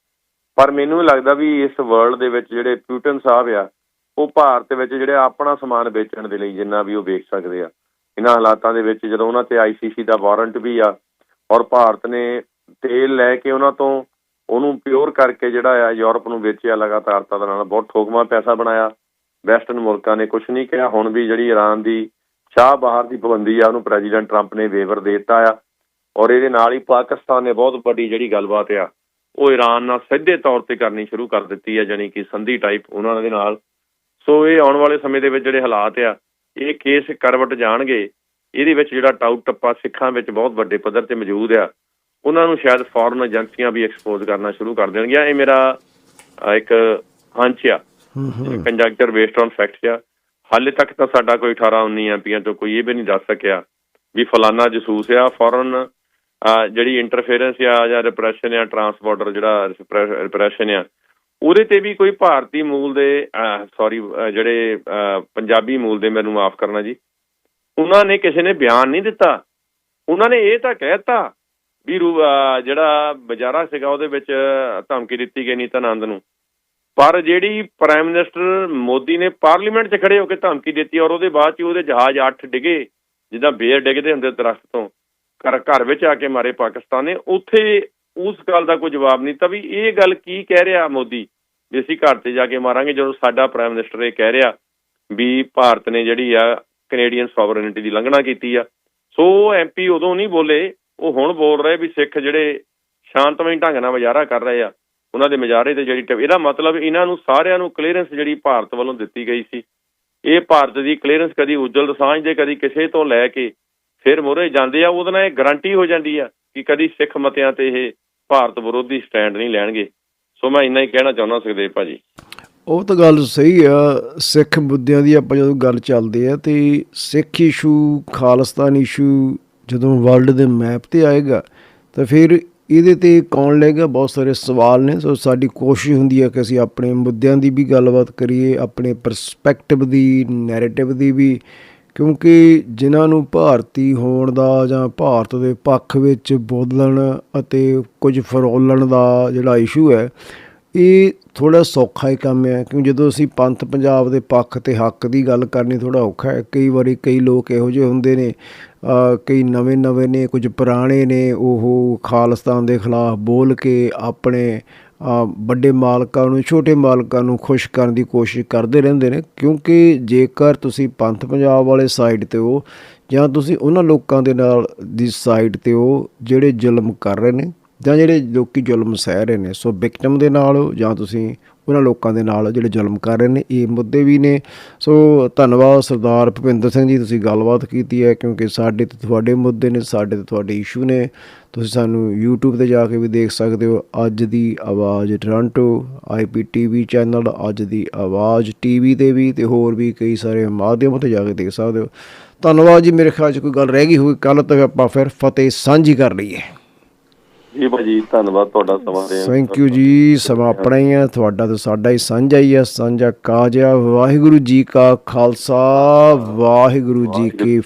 ਪਰ ਮੈਨੂੰ ਲੱਗਦਾ ਵੀ ਇਸ ਵਰਲਡ ਦੇ ਵਿੱਚ ਜਿਹੜੇ ਪਿਊਟਨ ਸਾਹਿਬ ਆ, ਉਹ ਭਾਰਤ ਵਿੱਚ ਜਿਹੜੇ ਆਪਣਾ ਸਮਾਨ ਵੇਚਣ ਦੇ ਲਈ ਜਿੰਨਾ ਵੀ ਉਹ ਵੇਚ ਸਕਦੇ ਆ। ਇਹਨਾਂ ਹਾਲਾਤਾਂ ਦੇ ਵਿੱਚ ਜਦੋਂ ਉਹਨਾਂ ਤੇ ਆਈਸੀਸੀ ਦਾ ਵਾਰੰਟ ਵੀ ਆ ਔਰ ਭਾਰਤ ਨੇ ਤੇਲ ਲੈ ਕੇ ਉਹਨਾਂ ਤੋਂ ਉਹਨੂੰ ਪਿਓਰ ਕਰਕੇ ਜਿਹੜਾ ਆ ਯੂਰਪ ਨੂੰ ਵੇਚਿਆ ਲਗਾਤਾਰਤਾ ਦੇ ਨਾਲ ਬਹੁਤ ਠੋਕਮਾ ਪੈਸਾ ਬਣਾਇਆ। ਵੈਸਟਰਨ ਮੁਲਕਾਂ ਨੇ ਕੁਝ ਨਹੀਂ ਕਿਹਾ। ਹੁਣ ਵੀ ਜਿਹੜੀ ਈਰਾਨ ਦੀ ਸ਼ਾਹ ਬਾਹਰ ਦੀ ਪਾਬੰਦੀ ਆ, ਉਹਨੂੰ ਪ੍ਰੈਜ਼ੀਡੈਂਟ ਟਰੰਪ ਨੇ ਵੇਵਰ ਦੇ ਦਿੱਤਾ ਆ। ਔਰ ਇਹਦੇ ਨਾਲ ਹੀ ਪਾਕਿਸਤਾਨ ਨੇ ਬਹੁਤ ਵੱਡੀ ਜਿਹੜੀ ਗੱਲਬਾਤ ਆ ਉਹ ਈਰਾਨ ਨਾਲ ਸਿੱਧੇ ਤੌਰ ਤੇ ਕਰਨੀ ਸ਼ੁਰੂ ਕਰ ਦਿੱਤੀ ਹੈ ਜਾਨੀ ਕਿ ਸੰਧੀ ਟਾਈਪ ਉਹਨਾਂ ਦੇ ਨਾਲ। ਸੋ ਇਹ ਆਉਣ ਵਾਲੇ ਸਮੇਂ ਦੇ ਵਿੱਚ ਜਿਹੜੇ ਹਾਲਾਤ ਆ ਇਹ ਕੇਸ ਕਰਵਟ ਜਾਣਗੇ। ਇਹਦੇ ਵਿੱਚ ਜਿਹੜਾ ਟਾਊਟ ਟੱਪਾ ਸਿੱਖਾਂ ਵਿੱਚ ਬਹੁਤ ਵੱਡੇ ਪੱਧਰ ਤੇ ਮੌਜੂਦ ਆ। ਉਹਨਾਂ ਨੂੰ ਸ਼ਾਇਦ ਫੋਰਨ ਏਜੰਸੀਆਂ ਵੀ ਐਕਸਪੋਜ਼ ਕਰਨਾ ਸ਼ੁਰੂ ਕਰ ਦੇਣਗੀਆਂ। ਇਹ ਮੇਰਾ ਇੱਕ ਹੰਚ ਆ। ਕੰਜੈਕਚਰ ਬੇਸਡ ਔਨ ਫੈਕਟਸ ਆ। ਹਾਲੇ ਤੱਕ ਤਾਂ ਸਾਡਾ ਕੋਈ 18 19 ਐਮਪੀਆਂ ਤੋਂ ਕੋਈ ਇਹ ਵੀ ਨਹੀਂ ਦੱਸ ਸਕਿਆ ਵੀ ਫਲਾਨਾ ਜਸੂਸ ਆ। ਫੋਰਨ ਜਿਹੜੀ ਇੰਟਰਫੇਰੈਂਸ ਆ ਜਾਂ ਰਿਪਰੈਸ਼ਨ ਆ ਟਰਾਂਸਪੋਰਟਰ ਜਿਹੜਾ ਰਿਪਰੈਸ਼ਨ ਆ, ਉਹਦੇ ਤੇ ਵੀ ਕੋਈ ਭਾਰਤੀ ਮੂਲ ਦੇ ਸੌਰੀ ਜਿਹੜੇ ਪੰਜਾਬੀ ਮੂਲ ਦੇ ਮੈਨੂੰ ਮਾਫ ਕਰਨਾ ਜੀ, ਉਹਨਾਂ ਨੇ ਕਿਸੇ ਨੇ ਬਿਆਨ ਨਹੀਂ ਦਿੱਤਾ। ਉਹਨਾਂ ਨੇ ਇਹ ਤਾਂ ਕਹਿਤਾ ਵੀ ਜਿਹੜਾ ਬਜਾਰਾ ਸੀਗਾ ਉਹਦੇ ਵਿੱਚ ਧਮਕੀ ਦਿੱਤੀ ਗਈ ਨੀਤਾ ਆਨੰਦ ਨੂੰ। ਪਰ ਜਿਹੜੀ ਪ੍ਰਾਈਮ ਮਿਨਿਸਟਰ ਮੋਦੀ ਨੇ ਪਾਰਲੀਮੈਂਟ 'ਚ ਖੜੇ ਹੋ ਕੇ ਧਮਕੀ ਦਿੱਤੀ ਔਰ ਉਹਦੇ ਬਾਅਦ 'ਚ ਉਹਦੇ ਜਹਾਜ਼ 8 ਡਿਗੇ, ਜਿੱਦਾਂ ਬੇਰ ਡਿੱਗਦੇ ਹੁੰਦੇ ਦਰਖਤ ਤੋਂ। ਘਰ ਘਰ ਵਿੱਚ ਆ ਕੇ ਮਾਰੇ ਪਾਕਿਸਤਾਨ ਨੇ। ਉੱਥੇ ਉਸ ਗੱਲ ਦਾ ਕੋਈ ਜਵਾਬ ਨਹੀਂ। ਤਾਂ ਵੀ ਇਹ ਗੱਲ ਕੀ ਕਹਿ ਰਿਹਾ ਮੋਦੀ? ਵੀ ਅਸੀਂ ਘਰ ਤੇ ਜਾ ਕੇ ਮਾਰਾਂਗੇ, ਜਦੋਂ ਸਾਡਾ ਪ੍ਰਾਈਮ ਮਿਨਿਸਟਰ ਇਹ ਕਹਿ ਰਿਹਾ ਵੀ ਭਾਰਤ ਨੇ ਜਿਹੜੀ ਆ ਕੈਨੇਡੀਅਨ ਸੋਵਰਨਿਟੀ ਦੀ ਲੰਘਣਾ ਕੀਤੀ ਆ। ਸੋ ਐਮਪੀ ਉਦੋਂ ਨਹੀਂ ਬੋਲੇ, ਉਹ ਹੁਣ ਬੋਲ ਰਹੇ ਵੀ ਸਿੱਖ ਜਿਹੜੇ ਸ਼ਾਂਤਮਈ ਢੰਗ ਨਾਲ ਮੁਜ਼ਾਹਰਾ ਕਰ ਰਹੇ ਆ, ਉਹਨਾਂ ਦੇ ਮੁਜ਼ਾਹਰੇ ਤੇ ਜਿਹੜੀ ਇਹਦਾ ਮਤਲਬ ਇਹਨਾਂ ਨੂੰ ਸਾਰਿਆਂ ਨੂੰ ਕਲੀਅਰੈਂਸ ਜਿਹੜੀ ਭਾਰਤ ਵੱਲੋਂ ਦਿੱਤੀ ਗਈ ਸੀ। ਇਹ ਭਾਰਤ ਦੀ ਕਲੀਅਰੈਂਸ ਕਦੀ ਉਜਲ ਦਸਾਂਝ ਦੇ, ਕਦੀ ਕਿਸੇ ਤੋਂ ਲੈ ਕੇ ਫਿਰ ਮੁਰੇ ਜਾਂਦੇ ਆ, ਉਹਦੇ ਨਾਲ ਇਹ ਗਾਰੰਟੀ ਹੋ ਜਾਂਦੀ ਆ ਕਿ ਕਦੀ ਸਿੱਖ ਮਤਿਆਂ ਤੇ ਇਹ ਭਾਰਤ ਵਿਰੋਧੀ ਸਟੈਂਡ ਨਹੀਂ ਲੈਣਗੇ। ਸੋ ਮੈਂ ਇੰਨਾ ਹੀ ਕਹਿਣਾ ਚਾਹੁੰਦਾ, ਸੁਖਦੇਵ ਭਾਜੀ। ਉਹ ਤਾਂ ਗੱਲ ਸਹੀ ਆ, ਸਿੱਖ ਮੁੱਦਿਆਂ ਦੀ ਆਪਾਂ ਜਦੋਂ ਗੱਲ ਚੱਲਦੇ ਆ, ਤੇ ਸਿੱਖ ਇਸ਼ੂ ਖਾਲਿਸਤਾਨ ਇਸ਼ੂ ਜਦੋਂ ਵਰਲਡ ਦੇ ਮੈਪ ਤੇ ਆਏਗਾ, ਤਾਂ ਫਿਰ ਇਹਦੇ ਤੇ ਕੌਣ ਲਏਗਾ? ਬਹੁਤ ਸਾਰੇ ਸਵਾਲ ਨੇ, ਸੋ ਸਾਡੀ ਕੋਸ਼ਿਸ਼ ਹੁੰਦੀ ਹੈ ਕਿ ਅਸੀਂ ਆਪਣੇ ਮੁੱਦਿਆਂ ਦੀ ਵੀ ਗੱਲਬਾਤ ਕਰੀਏ, ਆਪਣੇ ਪਰਸਪੈਕਟਿਵ ਦੀ ਨੈਰੇਟਿਵ ਦੀ ਵੀ। ਕਿਉਂਕਿ ਜਿਨ੍ਹਾਂ ਨੂੰ ਭਾਰਤੀ ਹੋਣ ਦਾ ਜਾਂ ਭਾਰਤ ਦੇ ਪੱਖ ਵਿੱਚ ਬੋਲਣ ਅਤੇ ਕੁਝ ਫਰੋਲਣ ਦਾ ਜਿਹੜਾ ਇਸ਼ੂ ਹੈ, ਇਹ ਥੋੜਾ ਸੌਖਾ ਹੀ ਕੰਮ ਹੈ। ਕਿਉਂ ਜਦੋਂ ਅਸੀਂ ਪੰਥ ਪੰਜਾਬ ਦੇ ਪੱਖ ਤੇ ਹੱਕ ਦੀ ਗੱਲ ਕਰਨੀ ਥੋੜਾ ਔਖਾ ਹੈ। ਕਈ ਵਾਰੀ ਕਈ ਲੋਕ ਇਹੋ ਜਿਹੇ ਹੁੰਦੇ ਨੇ ਕਈ ਨਵੇਂ ਨਵੇਂ ਨੇ, ਕੁਝ ਪੁਰਾਣੇ ਨੇ, ਉਹ ਖਾਲਿਸਤਾਨ ਦੇ ਖਿਲਾਫ ਬੋਲ ਕੇ ਆਪਣੇ ਵੱਡੇ ਮਾਲਕਾਂ ਨੂੰ, ਛੋਟੇ ਮਾਲਕਾਂ ਨੂੰ ਖੁਸ਼ ਕਰਨ ਦੀ ਕੋਸ਼ਿਸ਼ ਕਰਦੇ ਰਹਿੰਦੇ ਨੇ, ਕਿਉਂਕਿ ਜੇਕਰ ਤੁਸੀਂ ਪੰਥ ਪੰਜਾਬ ਵਾਲੇ ਸਾਈਡ ਤੇ ਹੋ ਜਾਂ ਤੁਸੀਂ ਉਹਨਾਂ ਲੋਕਾਂ ਦੇ ਨਾਲ ਦੀ ਸਾਈਡ ਤੇ ਹੋ ਜਿਹੜੇ ਜ਼ੁਲਮ ਕਰ ਰਹੇ ਨੇ ਜਾਂ ਜਿਹੜੇ ਲੋਕੀ ਜ਼ੁਲਮ ਸਹਿ ਰਹੇ ਨੇ, ਸੋ ਵਿਕਟਮ ਦੇ ਨਾਲ ਜਾਂ ਤੁਸੀਂ ਉਹਨਾਂ ਲੋਕਾਂ ਦੇ ਨਾਲ ਜਿਹੜੇ ਜ਼ੁਲਮ ਕਰ ਰਹੇ ਨੇ, ਇਹ ਮੁੱਦੇ ਵੀ ਨੇ। ਸੋ ਧੰਨਵਾਦ ਸਰਦਾਰ ਭੁਪਿੰਦਰ ਸਿੰਘ ਜੀ, ਤੁਸੀਂ ਗੱਲਬਾਤ ਕੀਤੀ ਹੈ, ਕਿਉਂਕਿ ਸਾਡੇ ਤੇ ਤੁਹਾਡੇ ਮੁੱਦੇ ਨੇ, ਸਾਡੇ ਤੇ ਤੁਹਾਡੇ ਇਸ਼ੂ ਨੇ। ਤੁਸੀਂ ਸਾਨੂੰ YouTube ਤੇ ਜਾ ਕੇ ਵੀ ਦੇਖ ਸਕਦੇ ਹੋ, ਅੱਜ ਦੀ ਆਵਾਜ਼ ਟੋਰਾਂਟੋ IPTV ਚੈਨਲ ਅੱਜ ਦੀ ਆਵਾਜ਼ ਟੀਵੀ ਤੇ ਵੀ ਤੇ ਹੋਰ ਵੀ ਕਈ ਸਾਰੇ ਮਾਧਿਅਮ ਤੇ ਜਾ ਕੇ ਦੇਖ ਸਕਦੇ ਹੋ। ਧੰਨਵਾਦ ਜੀ, ਮੇਰੇ ਖਿਆਲ 'ਚ ਕੋਈ ਗੱਲ ਰਹਿ ਗਈ ਹੋਈ ਕੱਲ ਤੱਕ ਆਪਾਂ ਫਿਰ ਫਤਿਹ ਸਾਂਝੀ ਕਰ ਲਈਏ। ਜੀ ਭਾਜੀ ਧੰਨਵਾਦ ਤੁਹਾਡਾ ਸਮਾਂ ਦੇਣ ਥੈਂਕ ਯੂ ਜੀ ਸਮਾਂ ਆਪਣਾ ਹੀ ਹੈ ਤੁਹਾਡਾ ਤੇ ਸਾਡਾ ਹੀ ਸਾਂਝਾ ਹੀ ਹੈ ਸਾਂਝਾ ਕਾਜ ਆ ਵਾਹਿਗੁਰੂ ਜੀ ਕਾ ਖਾਲਸਾ ਵਾਹਿਗੁਰੂ ਜੀ ਕੀ